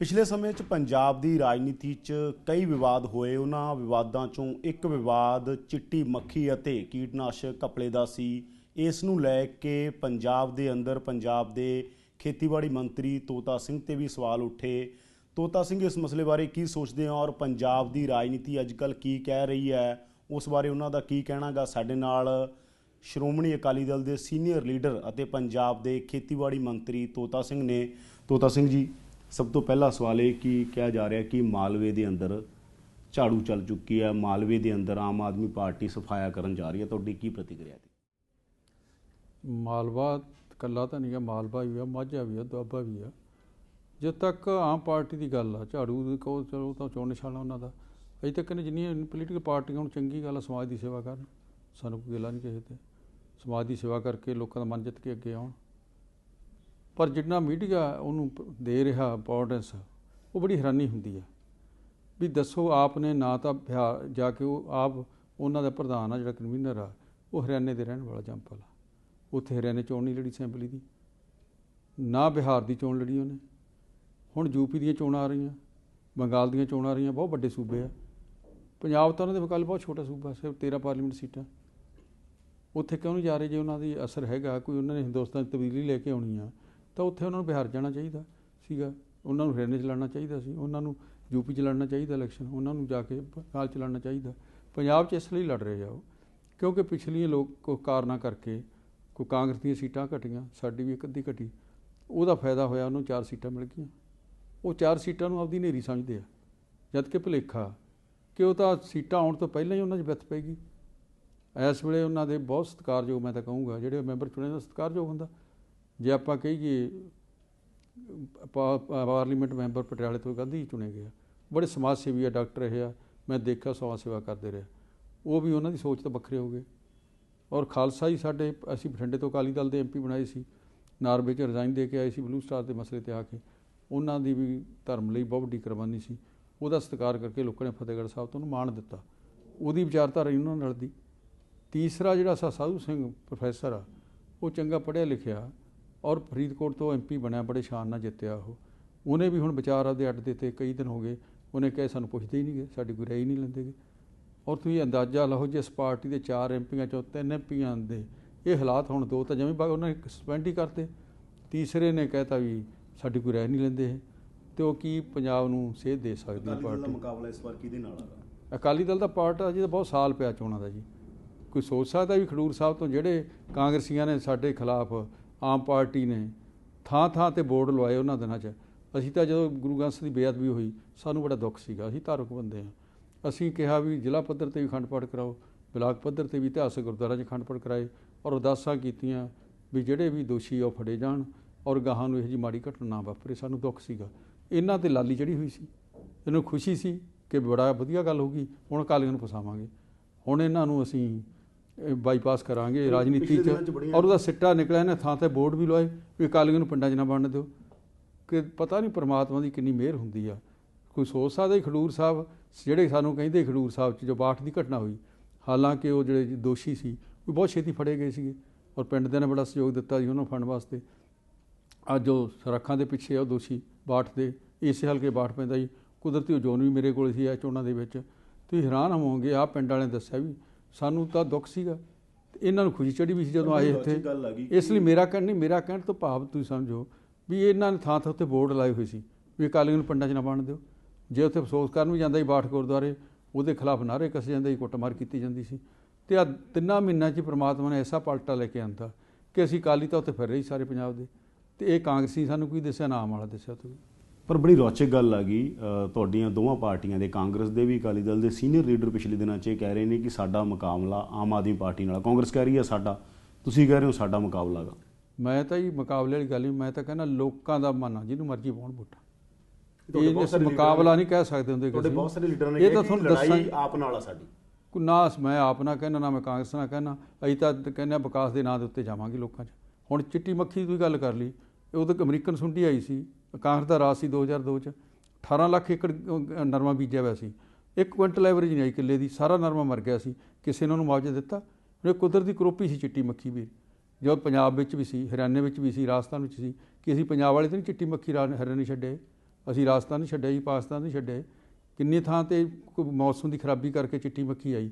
ਪਿਛਲੇ ਸਮੇਂ 'ਚ ਪੰਜਾਬ ਦੀ ਰਾਜਨੀਤੀ 'ਚ ਕਈ ਵਿਵਾਦ ਹੋਏ। ਉਹਨਾਂ ਵਿਵਾਦਾਂ 'ਚੋਂ ਇੱਕ ਵਿਵਾਦ ਚਿੱਟੀ ਮੱਖੀ ਅਤੇ ਕੀਟਨਾਸ਼ਕ ਕਪੜੇ ਦਾ ਸੀ। ਇਸ ਨੂੰ ਲੈ ਕੇ ਪੰਜਾਬ ਦੇ ਅੰਦਰ ਪੰਜਾਬ ਦੇ ਖੇਤੀਬਾੜੀ ਮੰਤਰੀ ਤੋਤਾ ਸਿੰਘ ਤੇ ਵੀ ਸਵਾਲ ਉੱਠੇ। ਤੋਤਾ ਸਿੰਘ, ਇਸ ਮਸਲੇ ਬਾਰੇ ਕੀ ਸੋਚਦੇ ਆ ਔਰ ਪੰਜਾਬ ਦੀ ਰਾਜਨੀਤੀ ਅੱਜਕੱਲ ਕੀ ਕਹਿ ਰਹੀ ਹੈ? ਉਸ ਬਾਰੇ ਉਹਨਾਂ ਦਾ ਕੀ ਕਹਿਣਾਗਾ? ਸਾਡੇ ਨਾਲ ਸ਼੍ਰੋਮਣੀ ਅਕਾਲੀ ਦਲ ਦੇ ਸੀਨੀਅਰ ਲੀਡਰ ਅਤੇ ਪੰਜਾਬ ਦੇ ਖੇਤੀਬਾੜੀ ਮੰਤਰੀ ਤੋਤਾ ਸਿੰਘ ਨੇ। ਤੋਤਾ ਸਿੰਘ ਜੀ ਸਭ ਤੋਂ ਪਹਿਲਾ ਸਵਾਲ ਇਹ ਕਿ ਕਿਹਾ ਜਾ ਰਿਹਾ ਕਿ ਮਾਲਵੇ ਦੇ ਅੰਦਰ ਝਾੜੂ ਚੱਲ ਚੁੱਕੀ ਹੈ, ਮਾਲਵੇ ਦੇ ਅੰਦਰ ਆਮ ਆਦਮੀ ਪਾਰਟੀ ਸਫਾਇਆ ਕਰਨ ਜਾ ਰਹੀ ਹੈ। ਤੁਹਾਡੀ ਕੀ ਪ੍ਰਤੀਕਿਰਿਆ ਹੈ? ਮਾਲਵਾ ਕੱਲਾ ਤਾਂ ਨਹੀਂ ਹੈ, ਮਾਲਵਾ ਵੀ ਆ ਮਾਝਾ ਵੀ ਆ ਦੁਆਬਾ ਵੀ ਆ ਜਦ ਤੱਕ ਆਮ ਪਾਰਟੀ ਦੀ ਗੱਲ ਆ, ਝਾੜੂ ਦੀ ਕਹੋ ਚਲੋ ਤਾਂ ਚੋਣ ਨਿਸ਼ਾਨਾ ਉਹਨਾਂ ਦਾ। ਅਜੇ ਤੱਕ ਨੇ ਜਿੰਨੀਆਂ ਪੋਲੀਟੀਕਲ ਪਾਰਟੀਆਂ ਹੁਣ ਚੰਗੀ ਗੱਲ ਆ, ਸਮਾਜ ਦੀ ਸੇਵਾ ਕਰਨ, ਸਾਨੂੰ ਕੋਈ ਗੱਲਾਂ ਨਹੀਂ ਕਿਸੇ ਤੇ। ਸਮਾਜ ਦੀ ਸੇਵਾ ਕਰਕੇ ਲੋਕਾਂ ਦਾ ਮਨ ਜਿੱਤ ਕੇ ਅੱਗੇ ਆਉਣ। ਪਰ ਜਿੰਨਾ ਮੀਡੀਆ ਉਹਨੂੰ ਦੇ ਰਿਹਾ ਇੰਪੋਰਟੈਂਸ ਉਹ ਬੜੀ ਹੈਰਾਨੀ ਹੁੰਦੀ ਆ ਵੀ ਦੱਸੋ ਆਪ ਨੇ ਨਾ ਤਾਂ ਬਿਹਾਰ ਜਾ ਕੇ ਉਹ ਆਪ ਉਹਨਾਂ ਦਾ ਪ੍ਰਧਾਨ ਆ, ਜਿਹੜਾ ਕਨਵੀਨਰ ਆ, ਉਹ ਹਰਿਆਣੇ ਦੇ ਰਹਿਣ ਵਾਲਾ ਜੰਪਲ ਆ। ਉੱਥੇ ਹਰਿਆਣੇ ਚੋਣ ਨਹੀਂ ਲੜੀ ਅਸੈਂਬਲੀ ਦੀ। ਨਾ ਬਿਹਾਰ ਦੀ ਚੋਣ ਲੜੀ ਉਹਨੇ। ਹੁਣ ਯੂਪੀ ਦੀਆਂ ਚੋਣਾਂ ਆ ਰਹੀਆਂ, ਬੰਗਾਲ ਦੀਆਂ ਚੋਣਾਂ ਆ ਰਹੀਆਂ, ਬਹੁਤ ਵੱਡੇ ਸੂਬੇ ਆ। ਪੰਜਾਬ ਤਾਂ ਉਹਨਾਂ ਦੇ ਮੁਕਾਬਲੇ ਬਹੁਤ ਛੋਟਾ ਸੂਬਾ, ਸਿਰਫ 13 ਪਾਰਲੀਮੈਂਟ ਸੀਟਾਂ। ਉੱਥੇ ਕਿਉਂ ਨਹੀਂ ਜਾ ਰਹੇ ਜੇ ਉਹਨਾਂ ਦੀ ਅਸਰ ਹੈਗਾ, ਕੋਈ ਉਹਨਾਂ ਨੇ ਹਿੰਦੁਸਤਾਨ 'ਚ ਤਬਦੀਲੀ ਲੈ ਕੇ ਆਉਣੀ ਆ? ਤਾਂ ਉੱਥੇ ਉਹਨਾਂ ਨੂੰ ਬਿਹਾਰ ਜਾਣਾ ਚਾਹੀਦਾ ਸੀਗਾ। ਉਹਨਾਂ ਨੂੰ ਹਰਿਆਣੇ 'ਚ ਲੜਨਾ ਚਾਹੀਦਾ ਸੀ। ਉਹਨਾਂ ਨੂੰ ਯੂਪੀ 'ਚ ਲੜਨਾ ਚਾਹੀਦਾ ਇਲੈਕਸ਼ਨ ਉਹਨਾਂ ਨੂੰ ਜਾ ਕੇ ਬੰਗਾਲ 'ਚ ਲੜਨਾ ਚਾਹੀਦਾ। ਪੰਜਾਬ 'ਚ ਇਸ ਲਈ ਲੜ ਰਹੇ ਆ ਉਹ। ਕਿਉਂਕਿ ਪਿਛਲੀਆਂ ਲੋਕ ਕੋ ਕਾਰਨਾਂ ਕਰਕੇ ਕੋਈ ਕਾਂਗਰਸ ਦੀਆਂ ਸੀਟਾਂ ਘਟੀਆਂ, ਸਾਡੀ ਵੀ ਇੱਕ ਅੱਧੀ ਘਟੀ। ਉਹਦਾ ਫਾਇਦਾ ਹੋਇਆ ਉਹਨੂੰ ਚਾਰ ਸੀਟਾਂ ਮਿਲ ਗਈਆਂ। ਉਹ ਚਾਰ ਸੀਟਾਂ ਨੂੰ ਆਪਦੀ ਨੇਰੀ ਸਮਝਦੇ ਆ। ਜਦ ਕਿ ਭੁਲੇਖਾ, ਕਿ ਉਹ ਤਾਂ ਸੀਟਾਂ ਆਉਣ ਤੋਂ ਪਹਿਲਾਂ ਹੀ ਉਹਨਾਂ 'ਚ ਵਿੱਥ ਪੈਗੀ ਇਸ ਵੇਲੇ ਉਹਨਾਂ ਦੇ ਬਹੁਤ ਸਤਿਕਾਰਯੋਗ, ਮੈਂ ਤਾਂ ਕਹੂੰਗਾ, ਜਿਹੜੇ ਮੈਂਬਰ ਚੁਣੇ ਦਾ ਸਤਿਕਾਰਯੋਗ ਹੁੰਦਾ। ਜੇ ਆਪਾਂ ਕਹੀਏ ਪਾ- ਪਾਰਲੀਮੈਂਟ ਮੈਂਬਰ ਪਟਿਆਲੇ ਤੋਂ ਗਾਂਧੀ ਚੁਣੇ ਗਏ ਆ। ਬੜੇ ਸਮਾਜ ਸੇਵੀ ਆ, ਡਾਕਟਰ ਰਹੇ ਆ। ਮੈਂ ਦੇਖਿਆ ਸਮਾਜ ਸੇਵਾ ਕਰਦੇ ਰਹੇ। ਉਹ ਵੀ ਉਹਨਾਂ ਦੀ ਸੋਚ ਤਾਂ ਵੱਖਰੇ ਹੋ ਗਏ। ਔਰ ਖਾਲਸਾ ਹੀ ਸਾਡੇ, ਅਸੀਂ ਬਠਿੰਡੇ ਤੋਂ ਅਕਾਲੀ ਦਲ ਦੇ ਐਮਪੀ ਬਣਾਏ ਸੀ। ਨਾਰਵੇ ਚ ਰਿਜ਼ਾਈਨ ਦੇ ਕੇ ਆਏ ਸੀ ਬਲੂ ਸਟਾਰ ਦੇ ਮਸਲੇ ਤੇ ਆ ਕੇ। ਉਹਨਾਂ ਦੀ ਵੀ ਧਰਮ ਲਈ ਬਹੁਤ ਵੱਡੀ ਕੁਰਬਾਨੀ ਸੀ। ਉਹਦਾ ਸਤਿਕਾਰ ਕਰਕੇ ਲੋਕਾਂ ਨੇ ਫਤਿਹਗੜ੍ਹ ਸਾਹਿਬ ਤੋਂ ਉਹਨੂੰ ਮਾਣ ਦਿੱਤਾ। ਉਹਦੀ ਵਿਚਾਰਧਾਰਾ ਇਹਨਾਂ ਨਾਲ ਦੀ। ਤੀਸਰਾ ਜਿਹੜਾ ਸਾ ਸਾਧੂ ਸਿੰਘ ਪ੍ਰੋਫੈਸਰ ਆ, ਉਹ ਚੰਗਾ ਪੜ੍ਹਿਆ ਲਿਖਿਆ। ਔਰ ਫਰੀਦਕੋਟ ਤੋਂ ਐਮਪੀ ਬਣਿਆ ਬੜੇ ਸ਼ਾਨ ਨਾਲ ਜਿੱਤਿਆ ਉਹ। ਉਹਨੇ ਵੀ ਹੁਣ ਵਿਚਾਰ ਆਪਦੇ ਅੱਡ ਦਿੱਤੇ ਕਈ ਦਿਨ ਹੋ ਗਏ ਉਹਨੇ ਕਹੇ ਸਾਨੂੰ ਪੁੱਛਦੇ ਹੀ ਨਹੀਂਗੇ ਸਾਡੀ ਕੋਈ ਰਾਏ ਹੀ ਨਹੀਂ ਲੈਂਦੇਗੇ ਔਰ ਤੁਸੀਂ ਅੰਦਾਜ਼ਾ ਲਾਓ ਜਿਸ ਪਾਰਟੀ ਦੇ ਚਾਰ ਐਮਪੀਆਂ ਚੋਂ ਤਿੰਨ ਐਮਪੀਆਂ ਦੇ ਇਹ ਹਾਲਾਤ ਹੁਣ ਦੋ ਤਾਂ ਜਿਵੇਂ ਬਾ- ਉਹਨਾਂ ਨੇ ਸਸਪੈਂਡ ਹੀ ਕਰਤੇ। ਤੀਸਰੇ ਨੇ ਕਹਿਤਾ ਵੀ ਸਾਡੀ ਕੋਈ ਰਾਏ ਨਹੀਂ ਲੈਂਦੇ ਇਹ। ਤੇ ਉਹ ਕੀ ਪੰਜਾਬ ਨੂੰ ਸੇਧ ਦੇ ਸਕਦੀ ਹੈ ਦਲ ਦਾ ਪਾਰਟੀ? ਮੁਕਾਬਲਾ ਇਸ ਵਾਰ ਕਿਹਦੇ ਨਾਲ ਹੈਗਾ ਅਕਾਲੀ ਦਲ ਦਾ ਪਾਰਟ ਆ ਜਿਹਦਾ ਬਹੁਤ ਸਾਲ ਪਿਆ ਚੋਣਾਂ ਦਾ ਜੀ। ਕੋਈ ਸੋਚ ਸਕਦਾ ਵੀ ਖਡੂਰ ਸਾਹਿਬ ਤੋਂ ਜਿਹੜੇ ਕਾਂਗਰਸੀਆਂ ਨੇ ਸਾਡੇ ਖਿਲਾਫ ਆਮ ਪਾਰਟੀ ਨੇ ਥਾਂ ਥਾਂ ਤੇ ਬੋਰਡ ਲਵਾਏ ਉਹਨਾਂ ਦਿਨਾਂ 'ਚ। ਅਸੀਂ ਤਾਂ ਜਦੋਂ ਗੁਰੂ ਗ੍ਰੰਥ ਸਾਹਿਬ ਦੀ ਬੇਅਦਬੀ ਹੋਈ, ਸਾਨੂੰ ਬੜਾ ਦੁੱਖ ਸੀਗਾ। ਅਸੀਂ ਧਾਰਮਿਕ ਬੰਦੇ ਹਾਂ। ਅਸੀਂ ਕਿਹਾ ਵੀ ਜ਼ਿਲ੍ਹਾ ਪੱਧਰ ਤੇ ਵੀ ਖੰਡ ਪਾਠ ਕਰਾਓ, ਬਲਾਕ ਪੱਧਰ ਤੇ ਵੀ ਇਤਿਹਾਸਕ ਗੁਰਦੁਆਰਾ 'ਚ ਖੰਡ ਪਾਠ ਕਰਾਏ ਔਰ ਅਰਦਾਸਾਂ ਕੀਤੀਆਂ ਵੀ ਜਿਹੜੇ ਵੀ ਦੋਸ਼ੀ ਆ ਉਹ ਫੜੇ ਜਾਣ ਔਰ ਗਾਹਾਂ ਨੂੰ ਇਹੋ ਜਿਹੀ ਮਾੜੀ ਘਟਨਾ ਨਾ ਵਾਪਰੇ। ਸਾਨੂੰ ਦੁੱਖ ਸੀਗਾ। ਇਹਨਾਂ ਤੇ ਲਾਲੀ ਚੜੀ ਹੋਈ ਸੀ। ਇਹਨੂੰ ਖੁਸ਼ੀ ਸੀ ਕਿ ਬੜਾ ਵਧੀਆ ਗੱਲ ਹੋ ਗਈ। ਹੁਣ ਅਕਾਲੀਆਂ ਨੂੰ ਫਸਾਵਾਂਗੇ। ਹੁਣ ਇਹਨਾਂ ਨੂੰ ਅਸੀਂ ਬਾਈਪਾਸ ਕਰਾਂਗੇ ਰਾਜਨੀਤੀ ਚ। ਔਰ ਉਹਦਾ ਸਿੱਟਾ ਨਿਕਲਿਆ ਨੇ ਥਾਂ ਤੇ ਬੋਰਡ ਵੀ ਲਵਾਏ ਵੀ ਅਕਾਲੀਆਂ ਨੂੰ ਪਿੰਡਾਂ 'ਚ ਨਾ ਬਣਨ ਦਿਓ। ਕਿ ਪਤਾ ਨਹੀਂ ਪ੍ਰਮਾਤਮਾ ਦੀ ਕਿੰਨੀ ਮਿਹਰ ਹੁੰਦੀ ਆ। ਕੋਈ ਸੋਚ ਸਕਦਾ ਹੀ ਖਡੂਰ ਸਾਹਿਬ ਜਿਹੜੇ ਸਾਨੂੰ ਕਹਿੰਦੇ ਖਡੂਰ ਸਾਹਿਬ 'ਚ ਜੋ ਬਾਠ ਦੀ ਘਟਨਾ ਹੋਈ ਹਾਲਾਂਕਿ ਉਹ ਜਿਹੜੇ ਦੋਸ਼ੀ ਸੀ ਉਹ ਬਹੁਤ ਛੇਤੀ ਫੜੇ ਗਏ ਸੀਗੇ। ਔਰ ਪਿੰਡ ਦੇ ਨੇ ਬੜਾ ਸਹਿਯੋਗ ਦਿੱਤਾ ਜੀ ਉਹਨਾਂ ਨੂੰ ਫੜਨ ਵਾਸਤੇ। ਅੱਜ ਉਹ ਸੁਰੱਖਾਂ ਦੇ ਪਿੱਛੇ ਆ ਉਹ ਦੋਸ਼ੀ ਬਾਠ ਦੇ ਇਸੇ ਹਲਕੇ ਬਾਠ ਪੈਂਦਾ ਜੀ। ਕੁਦਰਤੀ ਉਹ ਜੋਨ ਵੀ ਮੇਰੇ ਕੋਲ ਸੀ ਆ ਚੋਣਾਂ ਦੇ ਵਿੱਚ। ਤੁਸੀਂ ਹੈਰਾਨ ਹੋਵੋਗੇ ਆ ਪਿੰਡ ਵਾਲਿਆਂ ਦੱਸਿਆ ਵੀ ਸਾਨੂੰ ਤਾਂ ਦੁੱਖ ਸੀਗਾ। ਇਹਨਾਂ ਨੂੰ ਖੁਸ਼ੀ ਚੜੀ ਵੀ ਸੀ ਜਦੋਂ ਆਏ ਇੱਥੇ। ਇਸ ਲਈ ਮੇਰਾ ਕਹਿਣ ਨਹੀਂ ਮੇਰਾ ਕਹਿਣ ਤੋਂ ਭਾਵ ਤੁਸੀਂ ਸਮਝੋ ਵੀ ਇਹਨਾਂ ਨੇ ਥਾਂ ਥਾਂ ਉੱਤੇ ਬੋਰਡ ਲਾਏ ਹੋਏ ਸੀ ਵੀ ਅਕਾਲੀਆਂ ਨੂੰ ਪਿੰਡਾਂ 'ਚ ਨਾ ਬਣ ਦਿਓ। ਜੇ ਉੱਥੇ ਅਫਸੋਸ ਕਰਨ ਵੀ ਜਾਂਦਾ ਸੀ ਬਾਠ ਗੁਰਦੁਆਰੇ ਉਹਦੇ ਖਿਲਾਫ ਨਾਅਰੇ ਕੱਸੇ ਜਾਂਦੇ ਸੀ ਕੁੱਟਮਾਰ ਕੀਤੀ ਜਾਂਦੀ ਸੀ। ਤੇ ਆ ਤਿੰਨਾਂ ਮਹੀਨਿਆਂ 'ਚ ਹੀ ਪ੍ਰਮਾਤਮਾ ਨੇ ਐਸਾ ਪਲਟਾ ਲੈ ਕੇ ਆਂਦਾ ਕਿ ਅਸੀਂ ਅਕਾਲੀ ਤਾਂ ਉੱਥੇ ਫਿਰ ਰਹੇ ਸਾਰੇ ਪੰਜਾਬ ਦੇ। ਤੇ ਇਹ ਕਾਂਗਰਸੀ ਸਾਨੂੰ ਕੋਈ ਦੱਸਿਆ? ਨਾਮ ਵਾਲਾ ਦੱਸਿਆ ਤੁਸੀਂ ਪਰ ਬੜੀ ਰੌਚਕ ਗੱਲ ਆ ਗਈ ਤੁਹਾਡੀਆਂ ਦੋਵਾਂ ਪਾਰਟੀਆਂ ਦੇ ਕਾਂਗਰਸ ਦੇ ਵੀ ਅਕਾਲੀ ਦਲ ਦੇ ਸੀਨੀਅਰ ਲੀਡਰ ਪਿਛਲੇ ਦਿਨਾਂ 'ਚ ਇਹ ਕਹਿ ਰਹੇ ਨੇ ਕਿ ਸਾਡਾ ਮੁਕਾਬਲਾ ਆਮ ਆਦਮੀ ਪਾਰਟੀ ਨਾਲ ਕਾਂਗਰਸ ਕਹਿ ਰਹੀ ਹੈ ਸਾਡਾ ਤੁਸੀਂ ਕਹਿ ਰਹੇ ਹੋ ਸਾਡਾ ਮੁਕਾਬਲਾ ਗਾ। ਮੈਂ ਤਾਂ ਜੀ ਮੁਕਾਬਲੇ ਵਾਲੀ ਗੱਲ ਨਹੀਂ ਮੈਂ ਤਾਂ ਕਹਿੰਦਾ ਲੋਕਾਂ ਦਾ ਮਨ ਆ ਜਿਹਨੂੰ ਮਰਜ਼ੀ ਪਾਉਣ ਵੋਟਾਂ। ਇਹ ਸਾਰੇ ਮੁਕਾਬਲਾ ਨਹੀਂ ਕਹਿ ਸਕਦੇ ਹੁੰਦੇ ਤੁਹਾਡੇ ਕਿਸੇ ਬਹੁਤ ਸਾਰੇ ਲੀਡਰਾਂ ਨੇ ਇਹ ਤਾਂ ਕਿ ਤੁਹਾਨੂੰ ਲੜਾਈ ਦੱਸਾਂ ਆਪ ਨਾਲ ਆ ਸਾਡੀ। ਕੋਈ ਨਾ ਮੈਂ ਆਪ ਨਾ ਕਹਿਣਾ ਨਾ ਮੈਂ ਕਾਂਗਰਸ ਨਾਲ ਕਹਿਣਾ ਅਸੀਂ ਤਾਂ ਕਹਿੰਦੇ ਹਾਂ ਵਿਕਾਸ ਦੇ ਨਾਂ ਦੇ ਉੱਤੇ ਜਾਵਾਂਗੇ ਲੋਕਾਂ 'ਚ। ਹੁਣ ਚਿੱਟੀ ਮੱਖੀ ਦੀ ਗੱਲ ਕਰ ਲਈ ਇਹ ਉਦੋਂ ਇੱਕ ਅਮਰੀਕਨ ਸੁੰਡੀ ਆਈ ਸੀ। ਕਾਂਗਰਸ ਦਾ ਰਾਜ ਸੀ 2002 ਚ। 18 ਲੱਖ ਏਕੜ ਨਰਮਾ ਬੀਜਿਆ ਹੋਇਆ ਸੀ। ਇੱਕ ਕੁਇੰਟਲ ਐਵਰੇਜ ਨਹੀਂ ਆਈ ਕਿੱਲੇ ਦੀ, ਸਾਰਾ ਨਰਮਾ ਮਰ ਗਿਆ ਸੀ। ਕਿਸੇ ਨੇ ਉਹਨੂੰ ਮੁਆਵਜ਼ਾ ਦਿੱਤਾ। ਇਹ ਕੁਦਰਤੀ ਕਰੋਪੀ ਸੀ ਚਿੱਟੀ ਮੱਖੀ ਵੀ ਜੋ ਪੰਜਾਬ ਵਿੱਚ ਵੀ ਸੀ, ਹਰਿਆਣੇ ਵਿੱਚ ਵੀ ਸੀ, ਰਾਜਸਥਾਨ ਵਿੱਚ ਸੀ, ਕਿ ਅਸੀਂ ਪੰਜਾਬ ਵਾਲੇ ਤਾਂ ਨਹੀਂ ਚਿੱਟੀ ਮੱਖੀ ਰਾ- ਹਰਿਆਣੇ ਛੱਡੇ। ਅਸੀਂ ਰਾਜਸਥਾਨ ਨਹੀਂ ਛੱਡਿਆ ਜੀ ਪਾਕਿਸਤਾਨ ਨਹੀਂ ਛੱਡਿਆ ਕਿੰਨੀ ਥਾਂ ਤੇ ਕੋਈ ਮੌਸਮ ਦੀ ਖਰਾਬੀ ਕਰਕੇ ਚਿੱਟੀ ਮੱਖੀ ਆਈ।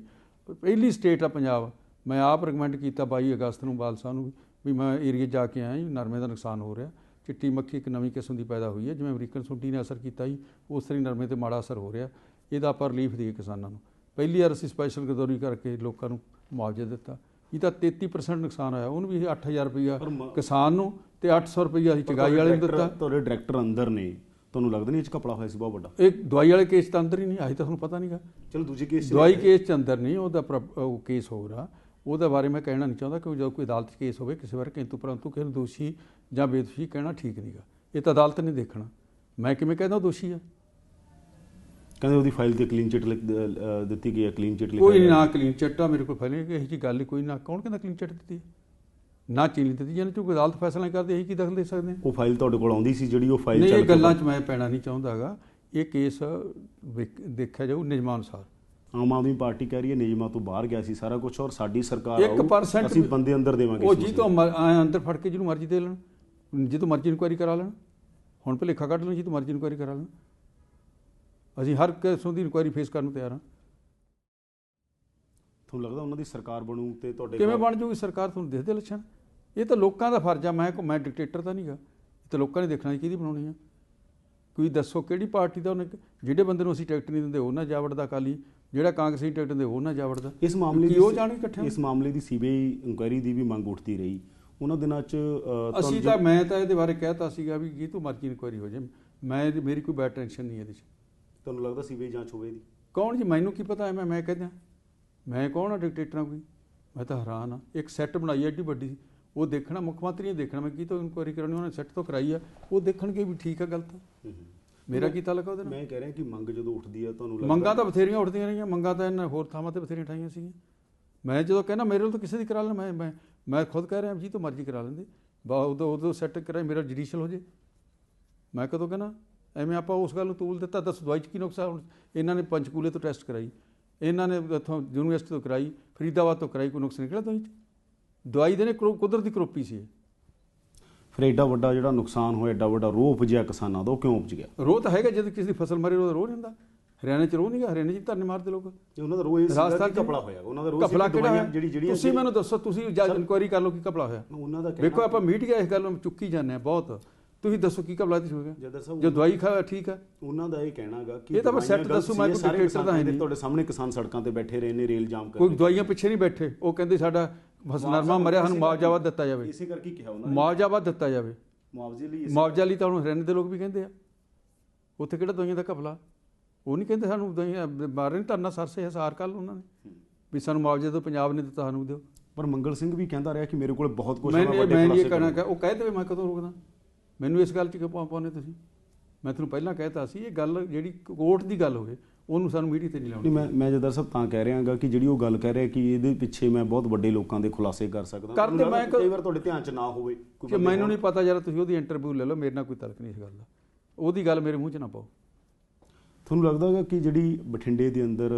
ਪਹਿਲੀ ਸਟੇਟ ਆ ਪੰਜਾਬ। ਮੈਂ ਆਪ ਰეკਮੈਂਡ ਕੀਤਾ 22 ਅਗਸਤ ਨੂੰ ਬਾਲਸਾ ਨੂੰ ਵੀ ਮੈਂ ਏਰੀਆ ਜਾ ਕੇ ਆਇਆ ਜੀ, ਨਰਮੇ ਦਾ ਨੁਕਸਾਨ ਹੋ ਰਿਹਾ। ਚਿੱਟੀ ਮੱਖੀ ਇੱਕ ਨਵੀਂ ਕਿਸਮ ਦੀ ਪੈਦਾ ਹੋਈ ਹੈ ਜਿਵੇਂ ਅਮਰੀਕਨ ਸੁੰਡੀ ਨੇ ਅਸਰ ਕੀਤਾ ਜੀ ਉਸ ਤਰ੍ਹਾਂ ਹੀ ਨਰਮੇ ਤੇ ਮਾੜਾ ਅਸਰ ਹੋ ਰਿਹਾ। ਇਹਦਾ ਆਪਾਂ ਰਿਲੀਫ ਦਈਏ ਕਿਸਾਨਾਂ ਨੂੰ। ਪਹਿਲੀ ਵਾਰ ਅਸੀਂ ਸਪੈਸ਼ਲ ਗਦੋਰੀ ਕਰਕੇ ਲੋਕਾਂ ਨੂੰ ਮੁਆਵਜ਼ਾ ਦਿੱਤਾ। ਇਹ ਤਾਂ 33% ਨੁਕਸਾਨ ਹੋਇਆ। ਉਹਨੂੰ ਵੀ 8000 ਰੁਪਈਆ ਪਰ ਮ- ਕਿਸਾਨ ਨੂੰ ਤੇ 800 ਰੁਪਈਆ ਅਸੀਂ ਚਗਾਈ ਵਾਲੇ ਨੂੰ ਦਿੱਤਾ। ਤੁਹਾਡੇ ਡਾਇਰੈਕਟਰ ਅੰਦਰ ਨੇ। ਤੁਹਾਨੂੰ ਲੱਗਦਾ ਨਹੀਂ ਇਹ ਚ ਕਪੜਾ ਹੋਇਆ ਸੀ ਬਹੁਤ ਵੱਡਾ? ਇਹ ਦਵਾਈ ਵਾਲੇ ਕੇਸ ਤਾਂ ਅੰਦਰ ਹੀ ਨਹੀਂ ਆਈ ਤਾਂ ਤੁਹਾਨੂੰ ਪਤਾ ਨਹੀਂਗਾ ਚਲੋ ਦੂਜੇ ਕੇਸ ਦਵਾਈ ਕੇਸ ਚ ਅੰਦਰ ਨਹੀਂ ਉਹਦਾ ਉਹ ਕੇਸ ਹੋ ਰਿਹਾ ਉਹਦੇ ਬਾਰੇ ਮੈਂ ਕਹਿਣਾ ਨਹੀਂ ਚਾਹੁੰਦਾ ਕਿ ਜਦੋਂ ਕੋਈ ਅਦਾਲਤ 'ਚ ਕੇਸ ਹੋਵੇ ਕਿਸੇ ਵਾਰ ਕਿੰਤੂ ਪਰੰਤੂ ਕਿਸੇ ਦੋਸ਼ੀ ਜਾਂ ਬੇਦੋਸ਼ੀ ਕਹਿਣਾ ਠੀਕ ਨਹੀਂਗਾ। ਇਹ ਤਾਂ ਅਦਾਲਤ ਨੇ ਦੇਖਣਾ। ਮੈਂ ਕਿਵੇਂ ਕਹਿੰਦਾ ਦੋਸ਼ੀ ਆ? ਕਹਿੰਦੇ ਉਹਦੀ ਫਾਈਲ ਤੇ ਕਲੀਨ ਚਿਟ ਲਿਖ ਦਿੱਤੀ ਗਈ ਹੈ ਕਲੀਨ ਚਿਟ ਲਿਖਿਆ ਕੋਈ। ਨਾ ਕਲੀਨ ਚਿੱਟ ਆ ਮੇਰੇ ਕੋਲ ਫੈਲੇ ਇਹੋ ਜੀ ਗੱਲ ਕੋਈ ਨਾ। ਕੌਣ ਕਹਿੰਦਾ ਕਲੀਨ ਚਿੱਟ ਦਿੱਤੀ? ਨਾ ਚੀਨੀ ਦਿੱਤੀ ਚ ਕੋਈ ਅਦਾਲਤ ਫੈਸਲਾ ਨਹੀਂ ਕਰਦੀ ਇਹੀ ਕੀ ਦਖਲ ਦੇ ਸਕਦੇ ਉਹ ਫਾਈਲ ਤੁਹਾਡੇ ਕੋਲ ਆਉਂਦੀ ਸੀ ਜਿਹੜੀ ਉਹ ਫਾਈਲ ਨਹੀਂ ਚੱਲ ਇਹ ਕੇ ਗੱਲਾਂ 'ਚ ਮੈਂ ਪੈਣਾ ਨਹੀਂ ਚਾਹੁੰਦਾਗਾ ਇਹ ਕੇਸ ਦੇਖਿਆ ਜਾਊ ਨਿਜਮਾਨੁਸਾਰ ਆਮ ਆਦਮੀ ਪਾਰਟੀ ਕਹਿ ਰਹੀ ਹੈ ਨਿਯਮਾਂ ਤੋਂ ਬਾਹਰ ਗਿਆ ਸੀ ਸਾਰਾ ਕੁਝ ਔਰ ਸਾਡੀ ਸਰਕਾਰ percent ਅਸੀਂ ਬੰਦੇ ਅੰਦਰ ਦੇਵਾਂਗੇ ਉਹ ਜੀ ਤੋਂ ਅੰਦਰ ਫੜ ਕੇ ਜਿਹਨੂੰ ਮਰਜ਼ੀ ਦੇ ਲੈਣ। ਜਿੱਦੋਂ ਮਰਜ਼ੀ ਇਨਕੁਆਇਰੀ ਕਰਾ ਲੈਣ। ਹੁਣ ਭੁਲੇਖਾ ਕੱਢ ਲੈਣ ਜਿੱਦੋਂ ਮਰਜ਼ੀ ਇਨਕੁਆਇਰੀ ਕਰਾ ਲੈਣ। ਅਸੀਂ ਹਰ ਕਿਸਮ ਦੀ ਇਨਕੁਆਇਰੀ ਫੇਸ ਕਰਨ ਨੂੰ ਤਿਆਰ ਹਾਂ। ਤੁਹਾਨੂੰ ਲੱਗਦਾ ਉਹਨਾਂ ਦੀ ਸਰਕਾਰ ਬਣੂ ਤੇ ਤੁਹਾਡੇ ਕਿਵੇਂ ਬਣ ਜਾਊਗੀ ਸਰਕਾਰ? ਤੁਹਾਨੂੰ ਦਿਖਦੇ ਲੱਛਣ। ਇਹ ਤਾਂ ਲੋਕਾਂ ਦਾ ਫਰਜ਼ ਆ। ਮੈਂ ਕੋ ਮੈਂ ਡਿਕਟੇਟਰ ਤਾਂ ਨਹੀਂਗਾ। ਇਹ ਤਾਂ ਲੋਕਾਂ ਨੇ ਦੇਖਣਾ ਕਿਹਦੀ ਬਣਾਉਣੀ ਆ। ਕੋਈ ਦੱਸੋ ਕਿਹੜੀ ਪਾਰਟੀ ਦਾ ਉਹਨੇ ਜਿਹੜੇ ਬੰਦੇ ਨੂੰ ਅਸੀਂ ਟਿਕਟ ਨਹੀਂ ਦਿੰਦੇ ਉਹ ਨਾ ਜਾ ਵੜਦਾ ਅਕਾਲੀ। ਜਿਹੜਾ ਕਾਂਗਰਸੀ ਟਿਕਟ ਦਿੰਦੇ ਉਹ ਨਾ ਜਾ ਵੜਦਾ ਇਸ ਮਾਮਲੇ ਦੀ ਉਹ ਜਾਣ ਇਕੱਠੇ ਇਸ ਮਾਮਲੇ ਦੀ ਸੀਬੀਆਈ ਇਨਕੁਆਇਰੀ ਦੀ ਵੀ ਮੰਗ ਉੱਠਦੀ ਰਹੀ। ਉਹਨਾਂ ਦਿਨਾਂ 'ਚ ਅਸੀਂ ਜੋ- ਤਾਂ ਮੈਂ ਤਾਂ ਇਹਦੇ ਬਾਰੇ ਕਹਿਤਾ ਸੀਗਾ ਵੀ ਇਹ ਤੋਂ ਮਰਜ਼ੀ ਇਨਕੁਆਇਰੀ ਹੋ ਜਾਏ। ਮੈਂ ਮੇਰੀ ਕੋਈ ਬੈਡ ਟੈਨਸ਼ਨ ਨਹੀਂ ਇਹਦੇ 'ਚ। ਤੁਹਾਨੂੰ ਲੱਗਦਾ ਸੀਬੀਆਈ ਜਾਂਚ ਹੋਵੇ ਦੀ ਕੌਣ ਜੀ? ਮੈਨੂੰ ਕੀ ਪਤਾ ਐ ਮੈਂ ਮੈਂ ਕਹਿੰਦਾ ਮੈਂ ਕੌਣ ਆ ਡਿਕਟੇਟਰਾਂ ਕੋਈ? ਮੈਂ ਤਾਂ ਹੈਰਾਨ ਆ। ਇੱਕ ਸੈੱਟ ਬਣਾਈ ਐ ਏਡੀ ਵੱਡੀ। ਉਹ ਦੇਖਣਾ ਮੁੱਖ ਮੰਤਰੀ ਨੇ ਦੇਖਣਾ ਮੈਂ ਕੀ ਤੋਂ ਇਨਕੁਆਇਰੀ ਕਰਾਉਣੀ ਉਹਨੇ ਸੈੱਟ ਤੋਂ ਕਰਾਈ ਆ। ਉਹ ਦੇਖਣਗੇ ਵੀ ਠੀਕ ਆ ਗਲਤ ਆ। ਮੇਰਾ ਕੀ ਤਾਲੁਕ ਆ ਉਹਦੇ ਨਾਲ? ਮੈਂ ਕਹਿ ਰਿਹਾ ਕਿ ਮੰਗ ਜਦੋਂ ਉੱਠਦੀ ਹੈ ਤੁਹਾਨੂੰ ਲੱਗਦਾ ਮੰਗਾਂ ਤਾਂ ਬਥੇਰੀਆਂ ਉੱਠਦੀਆਂ ਰਹੀਆਂ। ਮੰਗਾਂ ਤਾਂ ਇਹਨਾਂ ਹੋਰ ਥਾਵਾਂ ਤੇ ਬਥੇਰੀਆਂ ਠਾਈਆਂ ਸੀਗੀਆਂ। ਮੈਂ ਜਦੋਂ ਕਹਿੰਦਾ ਮੇਰੇ ਨਾਲ ਤਾਂ ਕਿਸੇ ਦੀ ਕਰਾ ਲੈਣਾ ਮੈਂ ਮੈਂ ਮੈਂ ਖੁਦ ਕਹਿ ਰਿਹਾ ਜੀ ਤੋਂ ਮਰਜ਼ੀ ਕਰਾ ਲੈਂਦੇ। ਬਾ ਉਦੋਂ ਉਦੋਂ ਸੈੱਟ ਕਰਾਈ ਮੇਰਾ ਜੁਡੀਸ਼ੀਅਲ ਹੋ ਜੇ। ਮੈਂ ਕਦੋਂ ਕਹਿੰਦਾ ਐਵੇਂ ਆਪਾਂ ਉਸ ਗੱਲ ਨੂੰ ਤੂਲ ਦਿੱਤਾ ਦੱਸ ਦਵਾਈ 'ਚ ਕੀ ਨੁਕਸਾ ਹੁਣ? ਇਹਨਾਂ ਨੇ ਪੰਚਕੂਲੇ ਤੋਂ ਟੈਸਟ ਕਰਾਈ। ਇਹਨਾਂ ਨੇ ਇੱਥੋਂ ਯੂਨੀਵਰਸਿਟੀ ਤੋਂ ਕਰਾਈ ਫਰੀਦਾਬਾਦ ਤੋਂ ਕਰਾਈ ਕੋਈ ਨੁਕਸ ਨਿਕਲਿਆ ਦਵਾਈ 'ਚ? ਦਵਾਈ ਦੇ ਨੇ ਕਰੋ- ਕੁਦਰਤੀ ਕਰੋਪੀ ਸੀ। ਫਿਰ ਐਡਾ ਵੱਡਾ ਜਿਹੜਾ ਨੁਕਸਾਨ ਹੋਇਆ ਐਡਾ ਵੱਡਾ ਰੋਹ ਉਪਜਿਆ ਕਿਸਾਨਾਂ ਦਾ ਉਹ ਕਿਉਂ ਉਪਜ ਗਿਆ? ਰੋਹ ਤਾਂ ਹੈਗਾ ਜਦ ਕਿਸੇ ਦੀ ਫਸਲ ਮਰੇ ਉਹਦਾ ਰੋਹ ਨਹੀਂ ਹੁੰਦਾ। ਹਰਿਆਣੇ 'ਚ ਰੋਹ ਨਹੀਂਗਾ ਹਰਿਆਣੇ 'ਚ ਧਰਨੇ ਮਾਰਦੇ ਲੋਕ। ਤੇ ਉਹਨਾਂ ਦਾ ਰੋਹ ਇਹ ਸੀਗਾ ਕਿ ਕਪੜਾ ਹੋਇਆ। ਉਹਨਾਂ ਦਾ ਰੋਹ ਸੀ ਦਵਾਈਆਂ? ਜਿਹੜੀ ਜਿਹੜੀਆਂ ਤੁਸੀਂ ਮੈਨੂੰ ਦੱਸੋ ਤੁਸੀਂ ਜੱਜ ਇਨਕੁਆਇਰੀ ਕਰ ਲਓ ਕੀ ਕਪਲਾ ਹੋਇਆ। ਉਹਨਾਂ ਦਾ ਵੇਖੋ ਆਪਾਂ ਮੀਡੀਆ ਇਸ ਗੱਲ ਨੂੰ ਚੁੱਕੀ ਜਾਂਦੇ ਆ ਬਹੁਤ। ਤੁਸੀਂ ਦੱਸੋ ਕੀ ਕਪਲਾ ਤੇ ਹੋ ਗਿਆ ਜੋ ਦਵਾਈ ਖਾ ਠੀਕ ਆ। ਉਹਨਾਂ ਦਾ ਇਹ ਕਹਿਣਾਗਾ ਕਿ ਇਹ ਤਾਂ ਮੈਂ ਗਲਤ ਦੱਸੂ, ਮੈਂ ਕੋਈ ਕਿਸਾਨ ਤਾਂ ਹੈ ਨਹੀਂ। ਤੁਹਾਡੇ ਸਾਹਮਣੇ ਕਿਸਾਨ ਸੜਕਾਂ ਤੇ ਬੈਠੇ ਰਹੇ ਨੇ ਰੇਲ ਜਾਮ ਕੋਈ ਕਰਕੇ ਦਵਾਈਆਂ ਪਿੱਛੇ ਨਹੀਂ ਬੈਠੇ। ਉਹ ਕਹਿੰਦੇ ਸਾਡਾ ਫਸ ਨਰਮਾ ਮਰਿਆ ਸਾਨੂੰ ਮੁਆਵਜ਼ਾ ਦਿੱਤਾ ਜਾਵੇ। ਇਸੇ ਕਰਕੇ ਕਿਹਾ ਉਹਨਾਂ ਨੇ। ਮੁਆਵਜ਼ਾ ਦਿੱਤਾ ਜਾਵੇ। ਮੁਆਵਜ਼ੇ ਲਈ ਮੁਆਵਜ਼ਾ ਲਈ ਤਾਂ ਹੁਣ ਹਰਿਆਣੇ ਦੇ ਲੋਕ ਵੀ ਕਹਿੰਦੇ ਆ। ਉੱਥੇ ਕਿਹੜਾ ਦਵਾਈਆਂ ਦਾ ਘਪਲਾ? ਉਹ ਨਹੀਂ ਕਹਿੰਦੇ ਸਾਨੂੰ ਦਵਾਈਆਂ ਮਾਰ ਨਹੀਂ ਧਰਨਾ ਸਰਸੇ ਹਸਾਰ ਕੱਲ ਉਹਨਾਂ ਨੇ। ਵੀ ਸਾਨੂੰ ਮੁਆਵਜ਼ਾ ਤੋਂ ਪੰਜਾਬ ਨੇ ਦਿੱਤਾ ਸਾਨੂੰ ਦਿਓ। ਪਰ ਮੰਗਲ ਸਿੰਘ ਵੀ ਕਹਿੰਦਾ ਰਿਹਾ ਕਿ ਮੇਰੇ ਕੋਲ ਬਹੁਤ ਕੁਝ ਮੈਂ ਹੈ ਮੈਂ ਨਹੀਂ ਇਹ ਕਹਿਣਾ। ਕਿ ਉਹ ਕਹਿ ਦੇਵੇ ਮੈਂ ਕਦੋਂ ਰੋਕਦਾ। ਮੈਨੂੰ ਇਸ ਗੱਲ 'ਚ ਕਿਉਂ ਪਾਉਂਦੇ ਤੁਸੀਂ? ਮੈਂ ਤੁਹਾਨੂੰ ਪਹਿਲਾਂ ਕਹਿਤਾ ਸੀ ਇਹ ਗੱਲ ਜਿਹੜੀ ਕੋਰਟ ਦੀ ਗੱਲ ਹੋਵੇ ਉਹਨੂੰ ਸਾਨੂੰ ਮੀਡੀਆ ਤੇ ਨਹੀਂ ਨਹੀਂ ਲਾਉਣੀ ਮੈਂ ਮੈਂ ਜਦਰ ਸਾਹਿਬ ਤਾਂ ਕਹਿ ਰਿਹਾਗਾ ਕਿ ਜਿਹੜੀ ਉਹ ਗੱਲ ਕਹਿ ਰਿਹਾ ਕਿ ਇਹਦੇ ਪਿੱਛੇ ਮੈਂ ਬਹੁਤ ਵੱਡੇ ਲੋਕਾਂ ਦੇ ਖੁਲਾਸੇ ਕਰ ਸਕਦਾ। ਕਰਦੇ ਮੈਂ ਕਈ ਵਾਰ ਤੁਹਾਡੇ ਧਿਆਨ 'ਚ ਨਾ ਹੋਵੇ ਕਿ ਮੈਨੂੰ। ਨਹੀਂ ਪਤਾ ਯਾਰ ਤੁਸੀਂ ਉਹਦੀ ਇੰਟਰਵਿਊ ਲੈ ਲਓ ਮੇਰੇ ਨਾਲ ਕੋਈ ਤਲਕ ਨਹੀਂ ਇਸ ਗੱਲ ਦਾ। ਉਹਦੀ ਗੱਲ ਮੇਰੇ ਮੂੰਹ 'ਚ ਨਾ ਪਾਓ। ਤੁਹਾਨੂੰ ਲੱਗਦਾ ਹੈਗਾ ਕਿ ਜਿਹੜੀ ਬਠਿੰਡੇ ਦੇ ਅੰਦਰ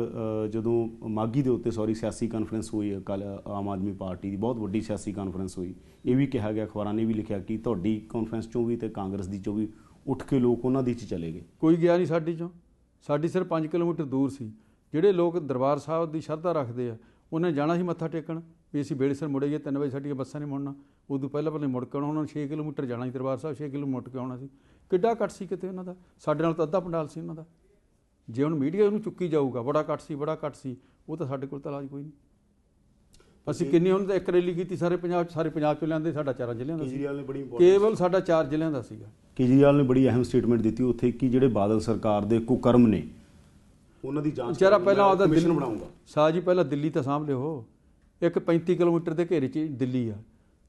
ਜਦੋਂ ਮਾਗੀ ਦੇ ਉੱਤੇ ਸੌਰੀ ਸਿਆਸੀ ਕਾਨਫਰੰਸ ਹੋਈ ਕੱਲ ਆਮ ਆਦਮੀ ਪਾਰਟੀ ਦੀ, ਬਹੁਤ ਵੱਡੀ ਸਿਆਸੀ ਕਾਨਫਰੰਸ ਹੋਈ, ਇਹ ਵੀ ਕਿਹਾ ਗਿਆ, ਅਖਬਾਰਾਂ ਨੇ ਵੀ ਲਿਖਿਆ ਕਿ ਤੁਹਾਡੀ ਕਾਨਫਰੰਸ ਚੋਂ ਵੀ ਤੇ ਕਾਂਗਰਸ ਦੀ ਚੋਂ ਵੀ ਉੱਠ ਕੇ ਲੋਕ ਉਹਨਾਂ ਦੀ ਚ ਚਲੇ ਗਏ। ਕੋਈ ਗਿਆ ਨਹੀਂ ਸਾਡੀ ਚੋਂ। ਸਾਡੀ ਸਿਰਫ 5 ਕਿਲੋਮੀਟਰ ਦੂਰ ਸੀ। ਜਿਹੜੇ ਲੋਕ ਦਰਬਾਰ ਸਾਹਿਬ ਦੀ ਸ਼ਰਧਾ ਰੱਖਦੇ ਆ, ਉਹਨੇ ਜਾਣਾ ਸੀ ਮੱਥਾ ਟੇਕਣ, ਵੀ ਅਸੀਂ ਬੇੜਸਰ ਮੁੜੇਗੇ 3 ਵਜੇ ਸਾਡੀਆਂ ਬੱਸਾਂ ਨੇ ਮੁੜਨਾ। ਉਦੋਂ ਪਹਿਲਾਂ ਪਹਿਲਾਂ ਮੁੜ ਕੇ ਆਉਣਾ, ਉਹਨਾਂ ਨੂੰ 6 ਕਿਲੋਮੀਟਰ ਜਾਣਾ ਸੀ ਦਰਬਾਰ ਸਾਹਿਬ 6 ਕਿਲੋਮੀਟਰ ਮੁੜ ਕੇ ਆਉਣਾ ਸੀ? ਕਿੱਡਾ ਘੱਟ ਸੀ ਕਿਤੇ ਉਹਨਾਂ ਦਾ? ਸਾਡੇ ਨਾਲ ਤਾਂ ਅੱਧਾ ਪੰਡਾਲ ਸੀ ਉਹਨਾਂ ਦਾ। ਜੇ ਹੁਣ ਮੀਡੀਆ ਉਹਨੂੰ ਚੁੱਕੀ ਜਾਊਗਾ ਬੜਾ ਘੱਟ ਸੀ ਬੜਾ ਘੱਟ ਸੀ ਉਹ ਤਾਂ ਸਾਡੇ ਕੋਲ ਤਾਂ ਇਲਾਜ ਕੋਈ ਨਹੀਂ। ਅਸੀਂ ਕਿੰਨੀ ਉਹਨਾਂ ਦਾ ਇੱਕ ਰੈਲੀ ਕੀਤੀ ਸਾਰੇ ਪੰਜਾਬ ਸਾਰੇ ਪੰਜਾਬ 'ਚੋਂ ਲਿਆਂਦੇ ਸਾਡਾ ਚਾਰਾਂ ਜ਼ਿਲ੍ਹਿਆਂ ਦਾ ਸੀ। ਕੇਵਲ ਸਾਡਾ ਚਾਰ ਜ਼ਿਲ੍ਹਿਆਂ ਦਾ ਸੀਗਾ। ਕੇਜਰੀਵਾਲ ਨੇ ਬੜੀ ਅਹਿਮ ਸਟੇਟਮੈਂਟ ਦਿੱਤੀ ਉੱਥੇ ਕਿ ਜਿਹੜੇ ਬਾਦਲ ਸਰਕਾਰ ਦੇ ਕੁਕਰਮ ਨੇ ਉਹਨਾਂ ਦੀ ਜਾਂਚ ਕਰਨ ਪਹਿਲਾਂ ਆਪਦਾ ਕਮਿਸ਼ਨ ਬਣਾਉਂਗਾ ਸਾਹ ਜੀ ਪਹਿਲਾਂ ਦਿੱਲੀ ਤਾਂ ਸਾਂਭ ਲਿਓ। ਇੱਕ 35 ਕਿਲੋਮੀਟਰ ਦੇ ਘੇਰੇ 'ਚ ਦਿੱਲੀ ਆ।